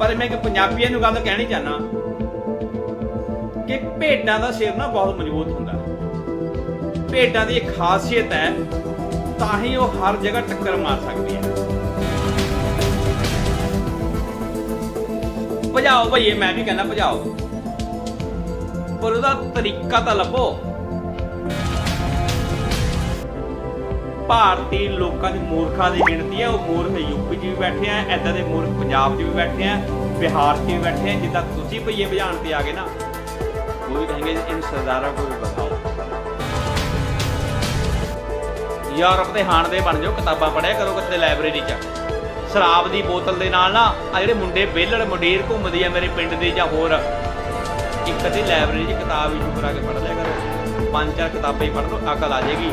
ਪਰ ਮੈਂ ਇੱਕ ਪੰਜਾਬੀਆਂ ਨੂੰ ਗੱਲ ਕਹਿਣੀ ਚਾਹਨਾ ਕਿ ਭੇਡਾਂ ਦਾ ਸਿਰ ਨਾ ਬਹੁਤ ਮਜ਼ਬੂਤ ਹੁੰਦਾ। ਭੇਡਾਂ ਦੀ ਇੱਕ ਖਾਸੀਅਤ ਹੈ, ਤਾਂ ਹੀ ਉਹ ਹਰ ਜਗ੍ਹਾ ਟੱਕਰ ਮਾਰ ਸਕਦੀ ਹੈ। ਭਜਾਓ ਭਈਏ, ਮੈਂ ਵੀ ਕਹਿੰਦਾ ਭਜਾਓ। ਪਰ ਉਹਦਾ ਤਰੀਕਾ ਤਾਂ ਲੱਭੋ। ਭਾਰਤੀ ਲੋਕਾਂ ਦੀ ਮੂਰਖਾਂ ਦੀ ਗਿਣਤੀ ਹੈ, ਉਹ ਮੂਰਖ ਯੂਪੀ 'ਚ ਵੀ ਬੈਠੇ ਆ ਐਦਾਂ ਦੇ ਮੂਰਖ ਪੰਜਾਬ 'ਚ ਵੀ ਬੈਠੇ ਆ, ਬਿਹਾਰ 'ਚ ਵੀ ਬੈਠੇ ਆ, ਜਿੱਦਾਂ ਤੁਸੀਂ ਭਈਏ ਭਜਾਣ ਤੇ ਆ ਗਏ ਨਾ, ਉਹ ਵੀ ਕहेंगे ਇਨ ਸਰਦਾਰਾਂ ਕੋ ਵੀ ਬਤਾਓ ਯੂਰਪ ਦੇ ਹਾਣ ਦੇ ਬਣ ਜਾਓ, ਕਿਤਾਬਾਂ ਪੜ੍ਹਿਆ ਕਰੋ ਕਿਤੇ ਲਾਇਬ੍ਰੇਰੀ 'ਚ। ਸ਼ਰਾਬ ਦੀ ਬੋਤਲ ਦੇ ਨਾਲ ਨਾ ਆ ਜਿਹੜੇ ਮੁੰਡੇ ਵਿਹਲੜ ਮੁੰਡੇਰ ਘੁੰਮਦੀ ਆ ਮੇਰੇ ਪਿੰਡ ਦੇ ਜਾਂ ਹੋਰ, ਇੱਕ ਅੱਧੀ ਲਾਇਬ੍ਰੇਰੀ 'ਚ ਕਿਤਾਬ ਇਸ਼ੂ ਕਰਾ ਕੇ ਪੜ੍ਹ ਲਿਆ ਕਰੋ। ਪੰਜ ਚਾਰ ਕਿਤਾਬਾਂ ਹੀ ਪੜ੍ਹ ਲਓ, ਅਕਲ ਆ ਜਾਏਗੀ।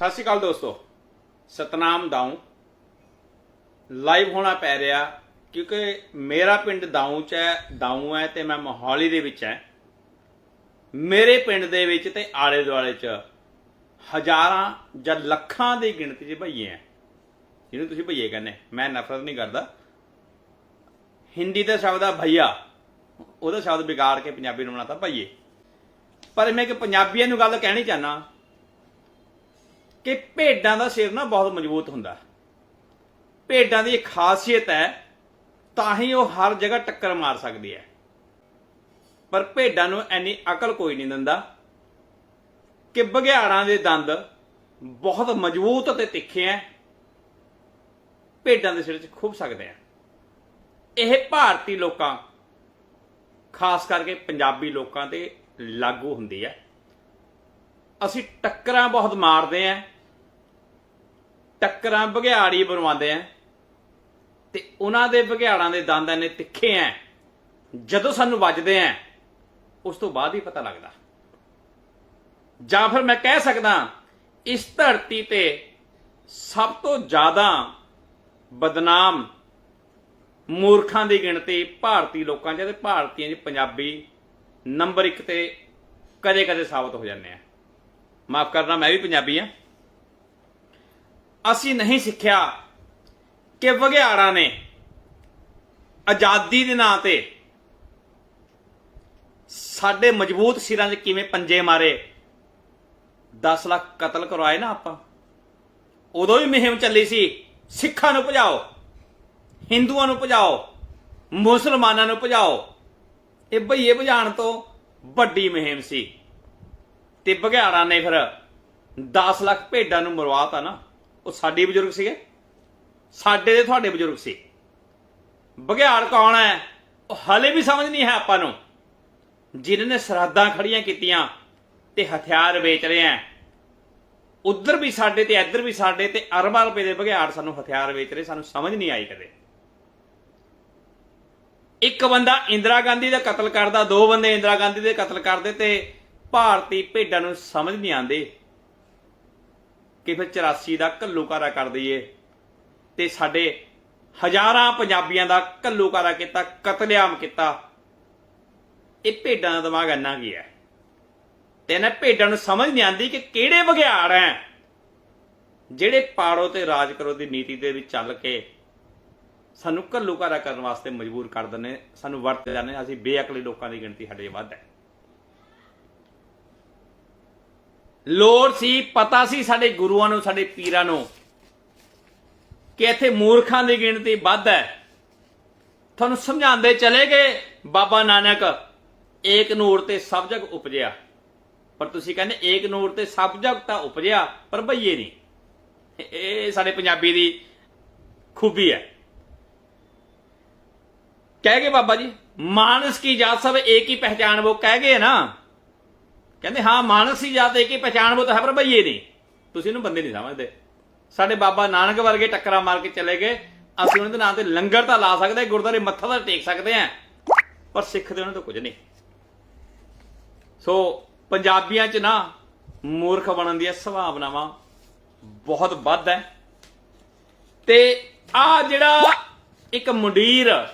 ਸਤਿ ਸ਼੍ਰੀ ਅਕਾਲ ਦੋਸਤੋ। ਸਤਨਾਮ ਦਾਊ। ਲਾਈਵ ਹੋਣਾ ਪੈ ਰਿਹਾ ਕਿਉਂਕਿ ਮੇਰਾ ਪਿੰਡ ਦਾਊ ਚ ਹੈ, ਦਾਊ ਹੈ ਤੇ ਮੈਂ ਮੋਹਾਲੀ ਦੇ ਵਿੱਚ ਹੈ। ਮੇਰੇ ਪਿੰਡ ਦੇ ਵਿੱਚ ਤੇ ਆਲੇ ਦੁਆਲੇ ਚ ਹਜ਼ਾਰਾਂ ਜਾਂ ਲੱਖਾਂ ਦੀ ਗਿਣਤੀ 'ਚ ਭਈਏ ਹੈ ਜਿਹਨੂੰ ਤੁਸੀਂ ਭਈਏ ਕਹਿੰਦੇ, ਮੈਂ ਨਫ਼ਰਤ ਨਹੀਂ ਕਰਦਾ। ਹਿੰਦੀ ਦਾ ਸ਼ਬਦ ਆ ਭਈਆ। ਉਹਦਾ ਸ਼ਬਦ ਵਿਗਾੜ ਕੇ ਪੰਜਾਬੀ ਨੂੰ ਬਣਾਤਾ ਭਈਏ। ਪਰ ਮੈਂ ਇੱਕ ਪੰਜਾਬੀਆਂ ਨੂੰ ਗੱਲ ਕਹਿਣੀ ਚਾਹਨਾ ਕਿ ਭੇਡਾਂ ਦਾ ਸਿਰ ਨਾ ਬਹੁਤ ਮਜ਼ਬੂਤ ਹੁੰਦਾ। ਭੇਡਾਂ ਦੀ ਖਾਸੀਅਤ ਹੈ, ਤਾਂ ਹੀ ਉਹ ਹਰ ਜਗ੍ਹਾ ਟੱਕਰ ਮਾਰ ਸਕਦੀ ਹੈ। ਪਰ ਭੇਡਾਂ ਨੂੰ ਐਨੀ ਅਕਲ ਕੋਈ ਨਹੀਂ ਦਿੰਦਾ ਕਿ ਬਘਿਆੜਾਂ ਦੇ ਦੰਦ ਬਹੁਤ ਮਜ਼ਬੂਤ ਅਤੇ ਤਿੱਖੇ ਐ। ਭੇਡਾਂ ਦੇ ਸਿਰ 'ਚ ਖੁੱਭ ਸਕਦੇ ਆ ਇਹ ਭਾਰਤੀ ਲੋਕਾਂ, ਖਾਸ ਕਰਕੇ ਪੰਜਾਬੀ ਲੋਕਾਂ ਤੇ ਲਾਗੂ ਹੁੰਦੀ ਹੈ ਅਸੀਂ ਟੱਕਰਾਂ ਬਹੁਤ ਮਾਰਦੇ ਆਂ, ਟੱਕਰਾਂ ਬਘਿਆੜੀ ਬਣਵਾਉਂਦੇ ਆਂ, ਤੇ ਉਹਨਾਂ ਦੇ ਬਘਿਆੜਾਂ ਦੇ ਦੰਦ ਨੇ ਤਿੱਖੇ ਆਂ, ਜਦੋਂ ਸਾਨੂੰ ਵੱਜਦੇ ਆਂ, ਉਸ ਤੋਂ ਬਾਅਦ ਹੀ ਪਤਾ ਲੱਗਦਾ। ਜਾਂ ਫਿਰ ਮੈਂ ਕਹਿ ਸਕਦਾ, ਇਸ ਧਰਤੀ ਤੇ ਸਭ ਤੋਂ ਜ਼ਿਆਦਾ ਬਦਨਾਮ ਮੂਰਖਾਂ ਦੀ ਗਿਣਤੀ ਭਾਰਤੀ ਲੋਕਾਂ 'ਚ ਤੇ ਭਾਰਤੀਆਂ 'ਚ ਪੰਜਾਬੀ ਨੰਬਰ 1 ਤੇ ਕਦੇ-ਕਦੇ ਸਾਬਤ ਹੋ ਜਾਂਦੇ ਆ। ਮਾਫ ਕਰਨਾ, ਮੈਂ ਵੀ ਪੰਜਾਬੀ ਆ। ਅਸੀਂ ਨਹੀਂ ਸਿੱਖਿਆ ਕਿ ਵਗਿਆੜਾਂ ਨੇ ਆਜ਼ਾਦੀ ਦੇ ਨਾਂ ਤੇ ਸਾਡੇ ਮਜ਼ਬੂਤ ਸਿਰਾਂ 'ਚ ਕਿਵੇਂ ਪੰਜੇ ਮਾਰੇ। 10 ਲੱਖ ਕਤਲ ਕਰਵਾਏ ਨਾ ਆਪਾਂ। ਉਦੋਂ ਵੀ ਮੁਹਿੰਮ ਚੱਲੀ ਸੀ, ਸਿੱਖਾਂ ਨੂੰ ਭਜਾਓ, ਹਿੰਦੂਆਂ ਨੂੰ ਭਜਾਓ, ਮੁਸਲਮਾਨਾਂ ਨੂੰ ਭਜਾਓ। ਇਹ ਭਈਏ ਭਜਾਣ ਤੋਂ ਵੱਡੀ ਮੁਹਿੰਮ ਸੀ। ਤੇ ਬਘਿਆੜਾਂ ਨੇ ਫਿਰ 10 ਲੱਖ ਭੇਡਾਂ ਨੂੰ ਮਰਵਾਤਾ ਨਾ, ਉਹ ਸਾਡੇ ਬਜ਼ੁਰਗ ਸੀਗੇ। ਸਾਡੇ ਦੇ ਤੁਹਾਡੇ ਬਜ਼ੁਰਗ ਸੀ। ਬਘਿਆੜ ਕੌਣ ਹੈ? ਉਹ ਹਲੇ ਵੀ ਸਮਝ ਨਹੀਂ ਹੈ ਆਪਾਂ ਨੂੰ। ਜਿਨ੍ਹਾਂ ਨੇ ਸਰਾਦਾਂ ਖੜੀਆਂ ਕੀਤੀਆਂ ਤੇ ਹਥਿਆਰ ਵੇਚ ਰਹੇ ਆ ਉਧਰ ਵੀ ਸਾਡੇ ਤੇ ਇੱਧਰ ਵੀ ਸਾਡੇ ਤੇ ਅਰਬਾਂ ਰੁਪਏ ਦੇ ਬਘਿਆੜ ਸਾਨੂੰ ਹਥਿਆਰ ਵੇਚ ਰਹੇ, ਸਾਨੂੰ ਸਮਝ ਨਹੀਂ ਆਈ ਕਦੇ। ਇੱਕ ਬੰਦਾ ਇੰਦਰਾ ਗਾਂਧੀ ਦਾ ਕਤਲ ਕਰਦਾ, ਦੋ ਬੰਦੇ ਇੰਦਰਾ ਗਾਂਧੀ ਦੇ ਕਤਲ ਕਰਦੇ ਤੇ ਭਾਰਤੀ ਭੇਡਾਂ ਨੂੰ ਸਮਝ ਨਹੀਂ ਆਉਂਦੇ ਕਿ ਫਿਰ 84 ਦਾ ਘੱਲੂਕਾਰਾ ਕਰ ਦਈਏ ਤੇ ਸਾਡੇ ਹਜ਼ਾਰਾਂ ਪੰਜਾਬੀਆਂ ਦਾ ਘੱਲੂਕਾਰਾ ਕੀਤਾ, ਕਤਲੇਆਮ ਕੀਤਾ। ਇਹ ਭੇਡਾਂ ਦਾ ਦਿਮਾਗ ਇੰਨਾ ਕੀ ਹੈ? ਤੇ ਇਹਨਾਂ ਭੇਡਾਂ ਨੂੰ ਸਮਝ ਨਹੀਂ ਆਉਂਦੀ ਕਿ ਕਿਹੜੇ ਬਘਿਆੜ ਹੈ ਜਿਹੜੇ ਪਾੜੋ ਤੇ ਰਾਜ ਕਰੋ ਦੀ ਨੀਤੀ ਦੇ ਵਿੱਚ ਚੱਲ ਕੇ ਸਾਨੂੰ ਘੱਲੂਕਾਰਾ ਕਰਨ ਵਾਸਤੇ ਮਜਬੂਰ ਕਰ ਦਿੰਦੇ ਸਾਨੂੰ ਵਰਤ ਜਾਂਦੇ ਅਸੀਂ ਬੇਅਕਲੀ ਲੋਕਾਂ ਦੀ ਗਿਣਤੀ ਸਾਡੇ ਵੱਧ ਹੈ। ਲੋੜ ਸੀ, ਪਤਾ ਸੀ ਸਾਡੇ ਗੁਰੂਆਂ ਨੂੰ, ਸਾਡੇ ਪੀਰਾਂ ਨੂੰ ਕਿ ਇੱਥੇ ਮੂਰਖਾਂ ਦੀ ਗਿਣਤੀ ਵੱਧ ਹੈ। ਤੁਹਾਨੂੰ ਸਮਝਾਉਂਦੇ ਚਲੇ ਗਏ, ਬਾਬਾ ਨਾਨਕ ਏਕ ਨੂਰ ਤੇ ਸਭ ਜਗ ਉਪਜਿਆ। ਪਰ ਤੁਸੀਂ ਕਹਿੰਦੇ ਏਕ ਨੂਰ ਤੇ ਸਭ ਜਗ ਤਾਂ ਉਪਜਿਆ, ਪਰ ਭਈਏ ਨਹੀਂ। ਇਹ ਸਾਡੇ ਪੰਜਾਬੀ ਦੀ ਖੂਬੀ ਹੈ। ਕਹਿ ਗਏ ਬਾਬਾ ਜੀ, ਮਾਨਸ ਕੀ ਜਾਤ ਸਭ ਏਕ ਹੀ ਪਹਿਚਾਨ, ਉਹ ਕਹਿ ਗਏ ਨਾ। ਕਹਿੰਦੇ, ਹਾਂ, ਮਾਨਸ ਹੀ ਜਾਤ ਏਕ ਹੀ ਪਹਿਚਾਨ ਹੈ ਪਰ ਭਈਏ ਨਹੀਂ ਤੁਸੀਂ ਇਹਨੂੰ ਬੰਦੇ ਨਹੀਂ ਸਮਝਦੇ। ਸਾਡੇ ਬਾਬਾ ਨਾਨਕ ਵਰਗੇ ਟੱਕਰਾ ਮਾਰ ਕੇ ਚਲੇ ਗਏ। ਅਸੀਂ ਉਹਨਾਂ ਦੇ ਨਾਂ ਤੇ ਲੰਗਰ ਤਾਂ ਲਾ ਸਕਦੇ ਗੁਰਦਾਰੇ ਮੱਥਾ ਤਾਂ ਟੇਕ ਸਕਦੇ ਆ ਪਰ ਸਿੱਖ ਦੇ ਉਹਨਾਂ ਤੋਂ ਕੁਝ ਨਹੀਂ। ਸੋ ਪੰਜਾਬੀਆਂ 'ਚ ਨਾ ਮੂਰਖ ਬਣਨ ਦੀਆਂ ਸੰਭਾਵਨਾਵਾਂ ਬਹੁਤ ਵੱਧ ਹੈ। ਤੇ ਆ ਜਿਹੜਾ ਇੱਕ ਮੁੰਡੀਰ,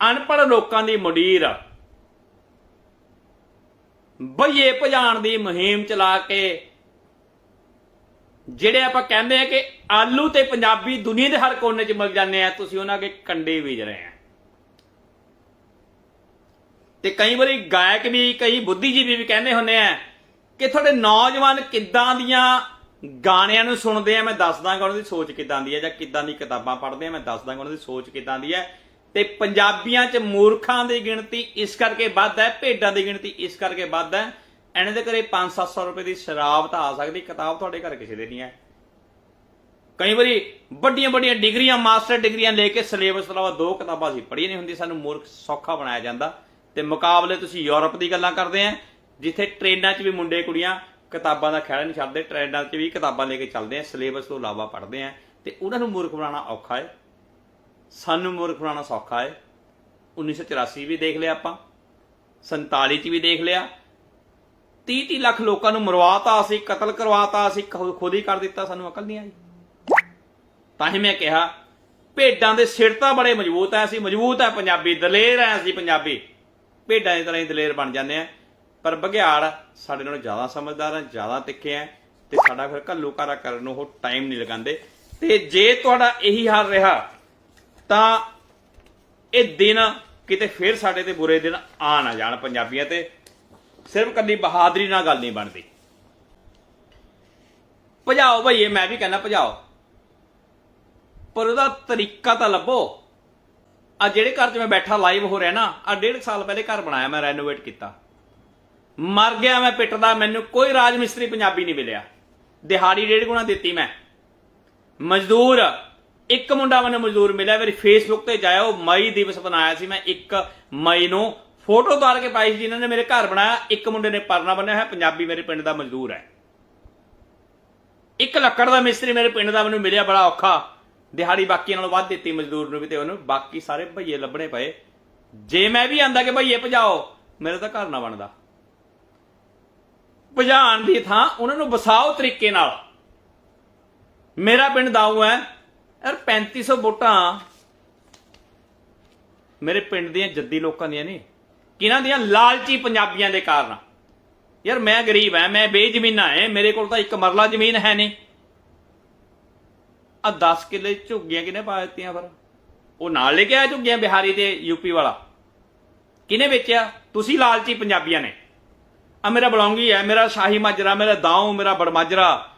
ਅਨਪੜ੍ਹ ਲੋਕਾਂ ਦੀ ਮੁਡੀਰ ਬਈਏ ਭਜਾਣ ਦੀ ਮੁਹਿੰਮ ਚਲਾ ਕੇ, ਜਿਹੜੇ ਆਪਾਂ ਕਹਿੰਦੇ ਆ ਕਿ ਆਲੂ ਤੇ ਪੰਜਾਬੀ ਦੁਨੀਆ ਦੇ ਹਰ ਕੋਨੇ 'ਚ ਮਿਲ ਜਾਂਦੇ ਆ, ਤੁਸੀਂ ਉਹਨਾਂ ਦੇ ਕੰਡੇ ਬੀਜ ਰਹੇ ਆ। ਤੇ ਕਈ ਵਾਰੀ ਗਾਇਕ ਵੀ, ਕਈ ਬੁੱਧੀਜੀਵੀ ਵੀ ਕਹਿੰਦੇ ਹੁੰਦੇ ਆ ਕਿ ਤੁਹਾਡੇ ਨੌਜਵਾਨ ਕਿੱਦਾਂ ਦੀਆਂ ਗਾਣਿਆਂ ਨੂੰ ਸੁਣਦੇ ਆ, ਮੈਂ ਦੱਸ ਦਾਂਗਾ ਉਹਨਾਂ ਦੀ ਸੋਚ ਕਿੱਦਾਂ ਦੀ ਹੈ ਜਾਂ ਕਿੱਦਾਂ ਦੀ ਕਿਤਾਬਾਂ ਪੜ੍ਹਦੇ ਆ, ਮੈਂ ਦੱਸ ਦਾਂਗਾ ਉਹਨਾਂ ਦੀ ਸੋਚ ਕਿੱਦਾਂ ਦੀ ਹੈ ਤੇ ਪੰਜਾਬੀਆਂ 'ਚ ਮੂਰਖਾਂ ਦੀ ਗਿਣਤੀ ਇਸ ਕਰਕੇ ਵੱਧ ਹੈ, ਭੇਡਾਂ ਦੀ ਗਿਣਤੀ ਇਸ ਕਰਕੇ ਵੱਧ ਹੈ। ਇਹਨਾਂ ਦੇ ਘਰੇ 5-700 ਰੁਪਏ ਦੀ ਸ਼ਰਾਬ ਤਾਂ ਆ ਸਕਦੀ, ਕਿਤਾਬ ਤੁਹਾਡੇ ਘਰ ਕਿਸੇ ਦੇ ਨਹੀਂ ਹੈ। ਕਈ ਵਾਰੀ ਵੱਡੀਆਂ ਵੱਡੀਆਂ ਡਿਗਰੀਆਂ, ਮਾਸਟਰ ਡਿਗਰੀਆਂ ਲੈ ਕੇ ਸਿਲੇਬਸ ਤੋਂ ਇਲਾਵਾ ਦੋ ਕਿਤਾਬਾਂ ਅਸੀਂ ਪੜ੍ਹੀਆਂ ਨਹੀਂ ਹੁੰਦੀ ਸਾਨੂੰ ਮੂਰਖ ਸੌਖਾ ਬਣਾਇਆ ਜਾਂਦਾ। ਤੇ ਮੁਕਾਬਲੇ ਤੁਸੀਂ ਯੂਰਪ ਦੀ ਗੱਲਾਂ ਕਰਦੇ ਆ, ਜਿੱਥੇ ਟ੍ਰੇਨਾਂ 'ਚ ਵੀ ਮੁੰਡੇ ਕੁੜੀਆਂ ਕਿਤਾਬਾਂ ਦਾ ਖਿਆਲ ਨਹੀਂ ਛੱਡਦੇ, ਟ੍ਰੇਨਾਂ 'ਚ ਵੀ ਕਿਤਾਬਾਂ ਲੈ ਕੇ ਚੱਲਦੇ ਆ, ਸਿਲੇਬਸ ਤੋਂ ਇਲਾਵਾ ਪੜ੍ਹਦੇ ਆ। ਤੇ ਉਹਨਾਂ ਨੂੰ ਮੂਰਖ ਬਣਾਉਣਾ ਔਖਾ ਹੈ। ਸਾਨੂੰ ਮੂਰਖ ਬਣਾਉਣਾ ਸੌਖਾ ਹੈ 1984 ਵੀ ਦੇਖ ਲਿਆ ਆਪਾਂ। 47 ਚ ਵੀ ਦੇਖ ਲਿਆ। 30 30 ਲੱਖ ਲੋਕਾਂ ਨੂੰ ਮਰਵਾਤਾ ਅਸੀਂ, ਕਤਲ ਕਰਵਾਤਾ ਅਸੀਂ ਖੁਦ ਹੀ ਕਰ ਦਿੱਤਾ, ਸਾਨੂੰ ਅਕਲ ਨਹੀਂ ਆਈ। ਤਾਂ ਹੀ ਮੈਂ ਕਿਹਾ, ਭੇਡਾਂ ਦੇ ਸਿਰ ਤਾਂ ਬੜੇ ਮਜ਼ਬੂਤ ਐ, ਅਸੀਂ ਮਜ਼ਬੂਤ ਐ, ਪੰਜਾਬੀ ਦਲੇਰ ਐ ਅਸੀਂ ਪੰਜਾਬੀ। ਭੇਡਾਂ ਦੀ ਤਰ੍ਹਾਂ ਹੀ ਦਲੇਰ ਬਣ ਜਾਂਦੇ ਆ। ਪਰ ਬਘਿਆੜ ਸਾਡੇ ਨਾਲੋਂ ਜ਼ਿਆਦਾ ਸਮਝਦਾਰ ਹੈ ਜ਼ਿਆਦਾ ਤਿੱਖੇ ਹੈ ਤੇ ਸਾਡਾ ਫਿਰ ਘੱਲੂਕਾਰਾ ਕਰਨ ਨੂੰ ਉਹ ਟਾਈਮ ਨਹੀਂ ਲਗਾਉਂਦੇ। ਤੇ ਜੇ ਤੁਹਾਡਾ ਇਹੀ ਹਾਲ ਰਿਹਾ ਤਾਂ ਇਹ ਦਿਨ ਕਿਤੇ ਫੇਰ ਸਾਡੇ ਤੇ ਬੁਰੇ ਦਿਨ ਆ ਨਾ ਜਾਣ ਪੰਜਾਬੀਆਂ ਤੇ। ਸਿਰਫ ਕੱਲੀ ਬਹਾਦਰੀ ਨਾਲ ਗੱਲ ਨਹੀਂ ਬਣਦੀ। ਭਜਾਓ ਭਈਏ ਮੈਂ ਵੀ ਕਹਿੰਦਾ ਭਜਾਓ। ਪਰ ਉਹਦਾ ਤਰੀਕਾ ਤਾਂ ਲੱਭੋ। ਆ ਜਿਹੜੇ ਘਰ 'ਚ ਮੈਂ ਬੈਠਾ ਲਾਈਵ ਹੋ ਰਿਹਾ ਨਾ ਆ ਡੇਢ ਸਾਲ ਪਹਿਲੇ ਘਰ ਬਣਾਇਆ ਮੈਂ ਰੈਨੋਵੇਟ ਕੀਤਾ। ਮਰ ਗਿਆ ਮੈਂ ਪਿੱਟ ਦਾ, ਮੈਨੂੰ ਕੋਈ ਰਾਜ ਮਿਸਤਰੀ ਪੰਜਾਬੀ ਨਹੀਂ ਮਿਲਿਆ। ਦਿਹਾੜੀ ਡੇਢ ਗੁਣਾ ਦਿੱਤੀ ਮੈਂ। ਮਜ਼ਦੂਰ ਇੱਕ ਮੁੰਡਾ ਮੈਨੂੰ ਮਜ਼ਦੂਰ ਮਿਲਿਆ, ਮੇਰੀ ਫੇਸਬੁੱਕ ਤੇ ਜਾਇਆ ਉਹ ਮਈ ਦਿਵਸ ਬਣਾਇਆ ਸੀ ਮੈਂ 1 ਮਈ ਨੂੰ। ਫੋਟੋ ਤਾਰ ਕੇ ਪਾਈ ਸੀ ਜਿਨ੍ਹਾਂ ਨੇ ਮੇਰੇ ਘਰ ਬਣਾਇਆ, ਇੱਕ ਮੁੰਡੇ ਨੇ ਪਰਨਾ ਬੰਨਿਆ ਹੈ ਪੰਜਾਬੀ ਮੇਰੇ ਪਿੰਡ ਦਾ ਮਜ਼ਦੂਰ ਹੈ। ਇੱਕ ਲੱਕੜ ਦਾ ਮਿਸਤਰੀ ਮੇਰੇ ਪਿੰਡ ਦਾ ਮੈਨੂੰ ਮਿਲਿਆ, ਬੜਾ ਔਖਾ। ਦਿਹਾੜੀ ਬਾਕੀ ਨਾਲੋਂ ਵੱਧ ਦਿੱਤੀ ਮਜ਼ਦੂਰ ਨੂੰ ਵੀ ਤੇ ਉਹਨੂੰ, ਬਾਕੀ ਸਾਰੇ ਭਈਏ ਲੱਭਣੇ ਪਏ। ਜੇ ਮੈਂ ਵੀ ਆਂਦਾ ਕਿ ਭਈਏ ਭਜਾਓ, ਮੇਰੇ ਤਾਂ ਘਰ ਨਾ ਬਣਦਾ। ਭਜਾਣ ਦੀ ਥਾਂ ਉਹਨਾਂ ਨੂੰ ਵਸਾਓ ਤਰੀਕੇ ਨਾਲ। ਮੇਰਾ ਪਿੰਡ ਦਾਊ ਹੈ ਯਾਰ 3500 ਵੋਟਾਂ। ਮੇਰੇ ਪਿੰਡ ਦੀਆਂ ਜੱਦੀ ਲੋਕਾਂ ਦੀਆਂ ਨੇ ਕਿਹਨਾਂ ਦੀਆਂ? ਲਾਲਚੀ ਪੰਜਾਬੀਆਂ ਦੇ ਕਾਰਨ। ਯਾਰ ਮੈਂ ਗਰੀਬ ਐ ਮੈਂ ਬੇਜ਼ਮੀਨਾ ਐ ਮੇਰੇ ਕੋਲ ਤਾਂ ਇੱਕ ਮਰਲਾ ਜ਼ਮੀਨ ਹੈ ਨਹੀਂ। ਆ 10 ਕਿੱਲੇ ਝੁੱਗੀਆਂ ਕਿਨੇ ਪਾ ਦਿੱਤੀਆਂ ਫਿਰ? ਉਹ ਨਾਲ ਲੈ ਕੇ ਆਇਆ ਝੁੱਗੀਆਂ ਬਿਹਾਰੀ ਤੇ ਯੂਪੀ ਵਾਲਾ। ਕਿਨੇ ਵੇਚਿਆ? ਤੁਸੀਂ ਲਾਲਚੀ ਪੰਜਾਬੀਆਂ ਨੇ। ਆ ਮੇਰਾ ਬਲੌਂਗੀ ਹੈ, ਮੇਰਾ ਸ਼ਾਹੀ ਮਾਜਰਾ, ਮੇਰਾ ਦਾਉ ਮੇਰਾ ਬੜਮਾਜਰਾ।